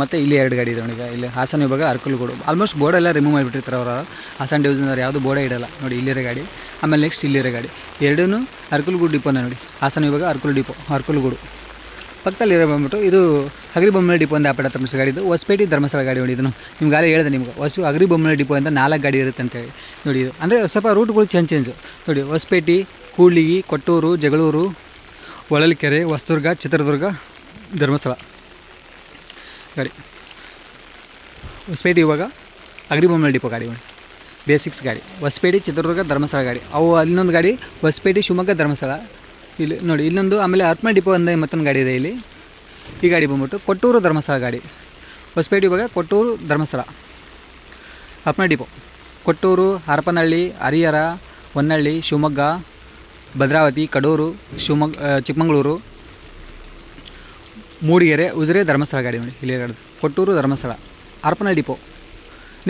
ಮತ್ತು ಇಲ್ಲಿ ಎರಡು ಗಾಡಿ ಇದೆ ನೋಡಿ ಇಲ್ಲಿ ಹಾಸನ ವಿಭಾಗ, ಅರ್ಕುಲ್ಗೂಡು. ಆಲ್ಮೋಸ್ಟ್ ಬೋರ್ಡ್ ಎಲ್ಲ ರಿಮೂವ್ ಮಾಡಿಬಿಟ್ಟಿರ್ತಾರೆ ಅವರು. ಹಾಸನ ಡಿವಿಷನ್ದವ್ರು ಯಾವುದು ಬೋರ್ಡೇ ಇಡಲ್ಲ. ನೋಡಿ, ಇಲ್ಲಿರೋ ಗಾಡಿ, ಆಮೇಲೆ ನೆಕ್ಸ್ಟ್ ಇಲ್ಲಿರೋ ಗಾಡಿ. ಎರಡೂ ಅರ್ಕುಲ್ಗೂಡು ಡಿಪೋನ ನೋಡಿ. ಹಾಸನ ವಿಭಾಗ, ಅರ್ಕುಲ್ ಡಿಪೋ ಅರ್ಕುಲ್ಗೂಡು. ಪಕ್ಕದಲ್ಲಿರೋ ಬಂದ್ಬಿಟ್ಟು ಇದು ಅಗ್ರಿ ಬೊಮ್ಮಳೆ ಡಿಪೋ ಅಂತ ಆಪಡ ತಮ್ಮ ಗಾಡಿ ಇದು. ಹೊಸಪೇಟೆ ಧರ್ಮಸ್ಥಳ ಗಾಡಿ ನೋಡಿ ಇದನ್ನು. ನಿಮ್ಗೆ ಗಾಲಿ ಹೇಳಿದೆ ನಿಮ್ಗೆ. ಹೊಸು ಅಗ್ರಿಬೊಮ್ಮನ ಡಿಪೋ ಅಂತ ನಾಲ್ಕು ಗಾಡಿ ಇರುತ್ತೆ ಅಂತೇಳಿ ನೋಡಿ ಇದು. ಅಂದರೆ ಸ್ವಲ್ಪ ರೂಟ್ಗಳು ಚೇಂಜ್ ಚೇಂಜು ನೋಡಿ, ಹೊಸಪೇಟೆ ಕೂಡ್ಲಿಗಿ ಕೊಟ್ಟೂರು, ಜಗಳೂರು, ಹೊಳಲ್ಕೆರೆ, ಹೊಸದುರ್ಗ, ಚಿತ್ರದುರ್ಗ, ಧರ್ಮಸ್ಥಳ. ಗಾಡಿ. ಹೊಸಪೇಟೆ ಇವಾಗ ಅಗ್ರಿ ಬೊಮ್ಮಳೆ ಡಿಪೋ ಗಾಡಿ ಬೇಸಿಕ್ಸ್ ಗಾಡಿ. ಹೊಸಪೇಟೆ, ಚಿತ್ರದುರ್ಗ, ಧರ್ಮಸ್ಥಳ ಗಾಡಿ. ಅವು ಅಲ್ಲಿನೊಂದು ಗಾಡಿ, ಹೊಸಪೇಟೆ, ಶಿವಮೊಗ್ಗ, ಧರ್ಮಸ್ಥಳ. ಇಲ್ಲಿ ನೋಡಿ, ಇಲ್ಲೊಂದು ಆಮೇಲೆ ಆತ್ಮ ಡಿಪೋ ಅಂದ ಮತ್ತೊಂದು ಗಾಡಿ ಇದೆ ಇಲ್ಲಿ. ಈ ಗಾಡಿ ಬಂದ್ಬಿಟ್ಟು ಕೊಟ್ಟೂರು, ಧರ್ಮಸ್ಥಳ ಗಾಡಿ. ಹೊಸಪೇಟೆ ಇವಾಗ ಕೊಟ್ಟೂರು, ಧರ್ಮಸ್ಥಳ. ಆತ್ಮ ಡಿಪೋ. ಕೊಟ್ಟೂರು, ಹರಪನಹಳ್ಳಿ, ಹರಿಹರ, ಹೊನ್ನಳ್ಳಿ, ಶಿವಮೊಗ್ಗ ಭದ್ರಾವತಿ, ಕಡೂರು ಶಿವಮೊಗ್ಗ ಚಿಕ್ಕಮಗಳೂರು, ಮೂಡಿಗೆರೆ, ಉಜಿರೆ ಧರ್ಮಸ್ಥಳ ಗಾಡಿ ನೋಡಿ, ಇಲ್ಲಿ ಗಾಡಿ ಕೊಟ್ಟೂರು ಧರ್ಮಸ್ಥಳ ಅರ್ಪನ ಡಿಪೋ.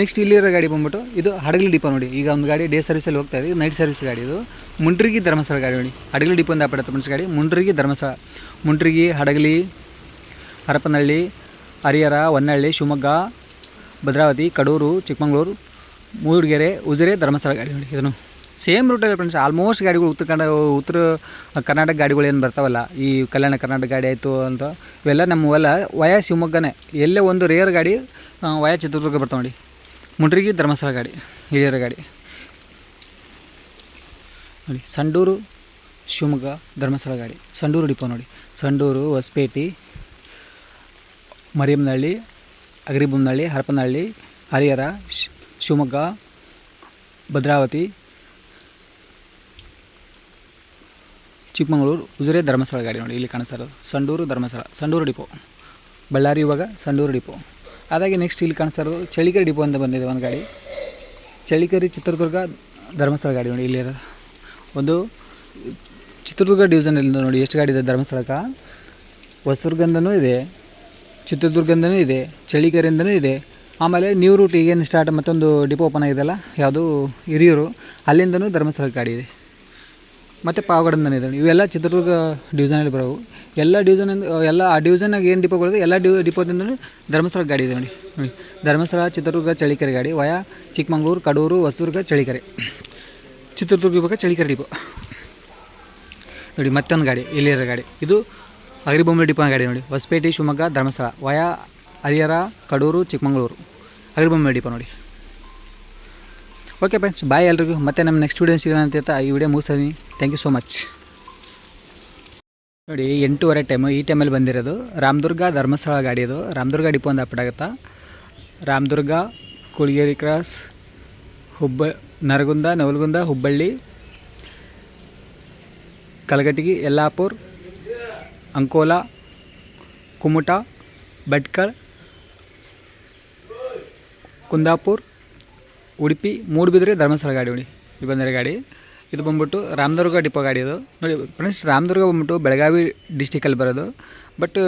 ನೆಕ್ಸ್ಟ್ ಇಲ್ಲಿರೋ ಗಾಡಿ ಬಂದ್ಬಿಟ್ಟು, ಇದು ಹಡಗಲಿ ಡಿಪೋ ನೋಡಿ. ಈಗ ಒಂದು ಗಾಡಿ ಡೇ ಸರ್ವಿಸಲ್ಲಿ ಹೋಗ್ತಾ ಇದೆ ನೈಟ್ ಸರ್ವಿಸ್ ಗಾಡಿ ಇದು. ಮುಂಡ್ರಿಗಿ ಧರ್ಮಸ್ಥಳ ಗಾಡಿ ನೋಡಿ. ಹಡಗಲಿ ಡಿಪೋ ಅಂತ ಆಪಡತ್ತೆ ಗಾಡಿ, ಮುಂಡ್ರಿಗಿ ಧರ್ಮಸ್ಥಳ. ಮುಂಡ್ರಿಗಿ, ಹಡಗಲಿ, ಹರಪನಹಳ್ಳಿ, ಹರಿಹರ, ಹೊನ್ನಳ್ಳಿ, ಶಿವಮೊಗ್ಗ, ಭದ್ರಾವತಿ, ಕಡೂರು, ಚಿಕ್ಕಮಗಳೂರು, ಮೂಡಿಗೆರೆ, ಉಜಿರೆ ಧರ್ಮಸ್ಥಳ ಗಾಡಿ ನೋಡಿ, ಇದನ್ನು. ಸೇಮ್ ರೂಟಲ್ಲಿ ಫ್ರೆಂಡ್ಸ್ ಆಲ್ಮೋಸ್ಟ್ ಗಾಡಿಗಳು ಉತ್ತರ ಕನ್ನಡ, ಉತ್ತರ ಕರ್ನಾಟಕ ಗಾಡಿಗಳು ಏನು ಬರ್ತಾವಲ್ಲ, ಈ ಕಲ್ಯಾಣ ಕರ್ನಾಟಕ ಗಾಡಿ ಆಯಿತು ಅಂತ, ಇವೆಲ್ಲ ನಮ್ಮವೆಲ್ಲ ವಯ ಶಿವಮೊಗ್ಗನೇ. ಎಲ್ಲೇ ಒಂದು ರೇರ್ ಗಾಡಿ ವಯಾ ಚಿತ್ರದುರ್ಗ ಬರ್ತಾವೆ ನೋಡಿ. ಮುಂಡ್ರಿಗಿ ಧರ್ಮಸ್ಥಳ ಗಾಡಿ, ಹಿರಿಯರ ಗಾಡಿ. ನೋಡಿ, ಸಂಡೂರು, ಶಿವಮೊಗ್ಗ, ಧರ್ಮಸ್ಥಳ ಗಾಡಿ. ಸಂಡೂರು ಡಿಪೋ ನೋಡಿ. ಸಂಡೂರು, ಹೊಸಪೇಟೆ, ಮರಿಯಮ್ಮನಹಳ್ಳಿ ಅಗರಿಬೊಮ್ಮನಹಳ್ಳಿ ಹರಪನಹಳ್ಳಿ, ಹರಿಹರ ಶಿವಮೊಗ್ಗ, ಭದ್ರಾವತಿ ಚಿಕ್ಕಮಗಳೂರು ಉಜಿರೆ ಧರ್ಮಸ್ಥಳ ಗಾಡಿ ನೋಡಿ ಇಲ್ಲಿ ಕಾಣಿಸ್ತಾ ಇರೋದು. ಸಂಡೂರು ಧರ್ಮಸ್ಥಳ, ಸಂಡೂರು ಡಿಪೋ. ಬಳ್ಳಾರಿ ಇವಾಗ ಸಂಡೂರು ಡಿಪೋ. ಅದಾಗಿ ನೆಕ್ಸ್ಟ್ ಇಲ್ಲಿ ಕಾಣಿಸ್ತಾ ಇರೋದು ಚಳಿಕೆರೆ ಡಿಪೋ ಅಂತ ಬಂದಿದೆ ಒಂದು ಗಾಡಿ. ಚಳಿಕೆರೆ ಚಿತ್ರದುರ್ಗ ಧರ್ಮಸ್ಥಳ ಗಾಡಿ ನೋಡಿ ಇಲ್ಲಿ ಒಂದು ಚಿತ್ರದುರ್ಗ ಡಿವಿಷನಲ್ಲಿ ನೋಡಿ ಎಷ್ಟು ಗಾಡಿ ಇದೆ ಧರ್ಮಸ್ಥಳಕ್ಕೆ. ಹೊಸದುರ್ಗಂದನೂ ಇದೆ ಚಿತ್ರದುರ್ಗಂದನೂ ಇದೆ, ಚಳಿಕೆರೆಯಿಂದನೂ ಇದೆ. ಆಮೇಲೆ ನ್ಯೂ ರೂಟ್ ಈಗೇನು ಸ್ಟಾರ್ಟ್ ಮತ್ತೊಂದು ಡಿಪೋ ಓಪನ್ ಆಗಿದೆಯಲ್ಲ ಯಾವುದು ಹಿರಿಯೂರು, ಅಲ್ಲಿಂದನೂ ಧರ್ಮಸ್ಥಳ ಗಾಡಿ ಇದೆ. ಮತ್ತು ಪಾವಗಡದಿಂದ ಇದೆ ಇವೆಲ್ಲ ಚಿತ್ರದುರ್ಗ ಡಿವಿಷನಲ್ಲಿ ಬರೋವು. ಎಲ್ಲ ಡಿವಿಷನ್ ಎಲ್ಲ ಆ ಡಿವಿಷನ್ನಾಗ ಏನು ಡಿಪೋಗಳಿದೆ ಎಲ್ಲ ಡಿ ಡಿಪೋದಿಂದಲೂ ಧರ್ಮಸ್ಥಳ ಗಾಡಿ ಇದೆ ನೋಡಿ. ನೋಡಿ, ಧರ್ಮಸ್ಥಳ, ಚಿತ್ರದುರ್ಗ ಚಳಿಕೆರೆ ಗಾಡಿ, ವಯಾ, ಚಿಕ್ಕಮಂಗ್ಳೂರು, ಕಡೂರು, ಹೊಸದುರ್ಗ ಚಳಿಕೆರೆ ಚಿತ್ರದುರ್ಗ ಇವಾಗ ಚಳಿಕೆರೆ ಡಿಪೋ ನೋಡಿ, ಮತ್ತೊಂದು ಗಾಡಿ ಇಲ್ಲಿರೋ ಗಾಡಿ. ಇದು ಅಗ್ರಿಬೊಮ್ಮೆ ಡಿಪೋ ಗಾಡಿ ನೋಡಿ. ಹೊಸಪೇಟೆ, ಶಿವಮೊಗ್ಗ, ಧರ್ಮಸ್ಥಳ. ವಯಾ, ಹರಿಹರ, ಕಡೂರು, ಚಿಕ್ಕಮಂಗ್ಳೂರು. ಅಗ್ರಿಬೊಮ್ಮೆ ಡಿಪೋ ನೋಡಿ. ಓಕೆ ಫ್ರೆಂಡ್ಸ್ ಬಾಯ್ ಎಲ್ರಿಗೂ. ಮತ್ತೆ ನಮ್ಮ ನೆಕ್ಸ್ಟ್ ವೀಡಿಯೋ ಸಿಗೋಣ ಅಂತ ಹೇಳ್ತಾ ಈ ವಿಡಿಯೋ ಮುಗಿಸ್ತೀನಿ. ಥ್ಯಾಂಕ್ ಯು ಸೋ ಮಚ್ ನೋಡಿ, ಎಂಟೂವರೆ ಟೈಮು ಈ ಟೈಮಲ್ಲಿ ಬಂದಿರೋದು ರಾಮದುರ್ಗ ಧರ್ಮಸ್ಥಳ ಗಾಡಿ ಇದು ರಾಮದುರ್ಗ ಡಿಪೋ ಒಂದು ಅಪ್ಡೇಟ್ ಆಗುತ್ತಾ? ರಾಮದುರ್ಗ ಕುಳಗೇರಿ ಕ್ರಾಸ್ ಹುಬ್ಬ, ನರಗುಂದ, ನವಲಗುಂದ, ಹುಬ್ಬಳ್ಳಿ ಕಲಗಟಗಿ ಯಲ್ಲಾಪುರ್, ಅಂಕೋಲಾ, ಕುಮುಟ, ಭಟ್ಕಳ, ಕುಂದಾಪುರ್ ಉಡುಪಿ ಮೂಡುಬಿದ್ರೆ ಧರ್ಮಸ್ಥಳ ಗಾಡಿ ನೋಡಿ ಇದು ಬಂದಿರೋ ಗಾಡಿ. ಇದು ಬಂದ್ಬಿಟ್ಟು ರಾಮದುರ್ಗ ಡಿಪೋ ಗಾಡಿ ಇದು. ನೋಡಿ, ಫ್ರೆಂಡ್ಸ್, ರಾಮದುರ್ಗ ಬಂದ್ಬಿಟ್ಟು ಬೆಳಗಾವಿ ಡಿಸ್ಟಿಕಲ್ಲಿ ಬರೋದು. ಬಟ್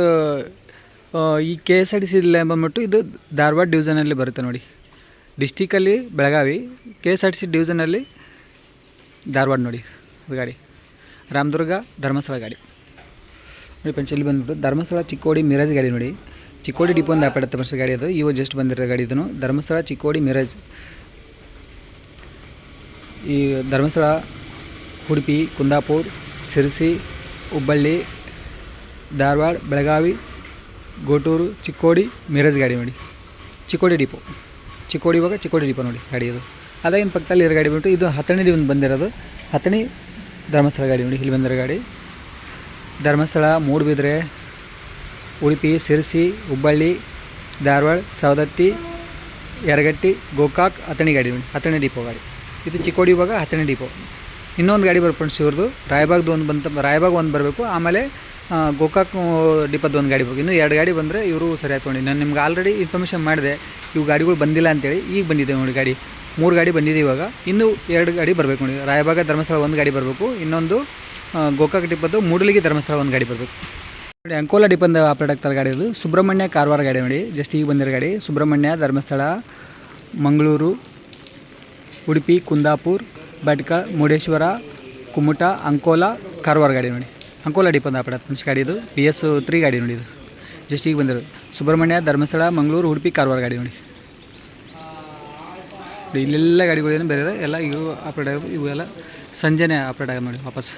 ಈ K S R T C ಬಂದ್ಬಿಟ್ಟು ಇದು ಧಾರವಾಡ ಡಿವಿಷನಲ್ಲಿ ಬರುತ್ತೆ ನೋಡಿ. ಡಿಸ್ಟಿಕಲ್ಲಿ Belagavi, K S R T C ಡಿವಿಷನಲ್ಲಿ Dharwad ನೋಡಿ ಗಾಡಿ. ರಾಮದುರ್ಗ ಧರ್ಮಸ್ಥಳ ಗಾಡಿ. ನೋಡಿ ಫ್ರೆಂಡ್ಸ್, ಇಲ್ಲಿ ಬಂದ್ಬಿಟ್ಟು ಧರ್ಮಸ್ಥಳ, ಚಿಕ್ಕೋಡಿ, ಮಿರಾಜ್ ಗಾಡಿ ನೋಡಿ. ಚಿಕ್ಕೋಡಿ ಡಿಪೋ ಒಂದು ಆಪಾಡತ್ತೆ ಫ್ರೆಂಡ್ಸ್, ಗಾಡಿ ಅದು. ಇವಾಗ ಜಸ್ಟ್ ಬಂದಿರೋ ಗಾಡಿ ಇದನ್ನು. ಧರ್ಮಸ್ಥಳ, ಚಿಕ್ಕೋಡಿ, ಮಿರಾಜ್. ಈ ಧರ್ಮಸ್ಥಳ, ಉಡುಪಿ, ಕುಂದಾಪುರ, ಸಿರ್ಸಿ, ಹುಬ್ಬಳ್ಳಿ, ಧಾರವಾಡ, ಬೆಳಗಾವಿ, ಗೋಟೂರು, ಚಿಕ್ಕೋಡಿ, ಮಿರಾಜ್ ಗಾಡಿ ನೋಡಿ. ಚಿಕ್ಕೋಡಿ ಡಿಪೋ. ಚಿಕ್ಕೋಡಿ ಇವಾಗ ಚಿಕ್ಕೋಡಿ ಡಿಪೋ ನೋಡಿ ಗಾಡಿ ಅದು ಅದಾಗಿನ ಪಕ್ಕದಲ್ಲಿ ಇರೋ ಗಾಡಿ ಬಿಟ್ಟು ಇದು ಹತ್ತಣಿ ಒಂದು ಬಂದಿರೋದು. ಹತ್ತಣಿ ಧರ್ಮಸ್ಥಳ ಗಾಡಿ ನೋಡಿ, ಇಲ್ಲಿ ಬಂದಿರೋ ಗಾಡಿ. ಧರ್ಮಸ್ಥಳ, ಮೂಡುಬಿದ್ರೆ, ಉಡುಪಿ, ಸಿರ್ಸಿ, ಹುಬ್ಬಳ್ಳಿ, ಧಾರವಾಡ, ಸವದತ್ತಿ, ಯರಗಟ್ಟಿ, ಗೋಕಾಕ್ ಹತ್ತಣಿ ಗಾಡಿ ನೋಡಿ ಹತ್ತಣಿ ಡಿಪೋ ಗಾಡಿ. ಇದು ಚಿಕ್ಕೋಡಿ ಇವಾಗ ಹತ್ತನೇ ಡಿಪೋ ಇನ್ನೊಂದು ಗಾಡಿ ಬರ್ ಫ್ರೆಂಡ್ಸ್ ಇವ್ರದ್ದು ರಾಯಬಾಗ್ದು ಒಂದು ಬಂತ, ರಾಯಬಾಗ್ ಒಂದು ಬರಬೇಕು. ಆಮೇಲೆ ಗೋಕಾಕ್ ಡಿಪದ ಒಂದು ಗಾಡಿ ಬೇಕು ಇನ್ನೂ ಎರಡು ಗಾಡಿ ಬಂದರೆ ಇವರು ಸರಿ ತೊಗೊಂಡು ನಾನು ನಿಮ್ಗೆ ಆಲ್ರೆಡಿ ಇನ್ಫಾರ್ಮೇಷನ್ ಮಾಡಿದೆ. ಇವು ಗಾಡಿಗಳು ಬಂದಿಲ್ಲ ಅಂತೇಳಿ. ಈಗ ಬಂದಿದೆ ನೋಡಿ ಗಾಡಿ. ಮೂರು ಗಾಡಿ ಬಂದಿದೆ ಇವಾಗ. ಇನ್ನೂ ಎರಡು ಗಾಡಿ ಬರಬೇಕು ನೋಡಿ. ರಾಯಬಾಗ ಧರ್ಮಸ್ಥಳ ಒಂದು ಗಾಡಿ ಬರಬೇಕು. ಇನ್ನೊಂದು ಗೋಕಾಕ್ ಡಿಪೋದು ಮೂಡಲಿಗೆ ಧರ್ಮಸ್ಥಳ ಒಂದು ಗಾಡಿ ಬರಬೇಕು. ನೋಡಿ, ಅಂಕೋಲ ಡಿಪಂದ ಆಪ್ರೇಟ್ ಆಗ್ತಾರೆ ಗಾಡಿ ಇರೋದು ಸುಬ್ರಹ್ಮಣ್ಯ ಕಾರವಾರ ಗಾಡಿ ನೋಡಿ. ಜಸ್ಟ್ ಈಗ ಬಂದಿರೋ ಗಾಡಿ. ಸುಬ್ರಹ್ಮಣ್ಯ, ಧರ್ಮಸ್ಥಳ, ಮಂಗಳೂರು ಉಡುಪಿ, ಕುಂದಾಪುರ್, ಬಟ್ಕ, ಮುರುಡೇಶ್ವರ, ಕುಮುಟ, ಅಂಕೋಲ, ಕಾರವಾರ ಗಾಡಿ ನೋಡಿ. ಅಂಕೋಲಾ ಡಿಪಂದ ಆಪಡತ್ ಮಿಸ್ ಗಾಡಿ ಇದು. ಬಿ ಎಸ್ ತ್ರೀ ಗಾಡಿ ನೋಡಿ ಇದು. ಜಸ್ಟ್ ಈಗ ಬಂದಿರೋದು. ಸುಬ್ರಹ್ಮಣ್ಯ, ಧರ್ಮಸ್ಥಳ, ಮಂಗಳೂರು, ಉಡುಪಿ, ಕಾರವಾರ ಗಾಡಿ ನೋಡಿ. ಇಲ್ಲೆಲ್ಲ ಗಾಡಿಗಳೇನು ಬೇರೆ ಎಲ್ಲ ಇವು ಆಪ್ರೇಟ್ ಇವು ಎಲ್ಲ ಸಂಜೆನೇ ಆಪ್ರೇಟ್ ಆಗೋದು ನೋಡಿ ವಾಪಸ್.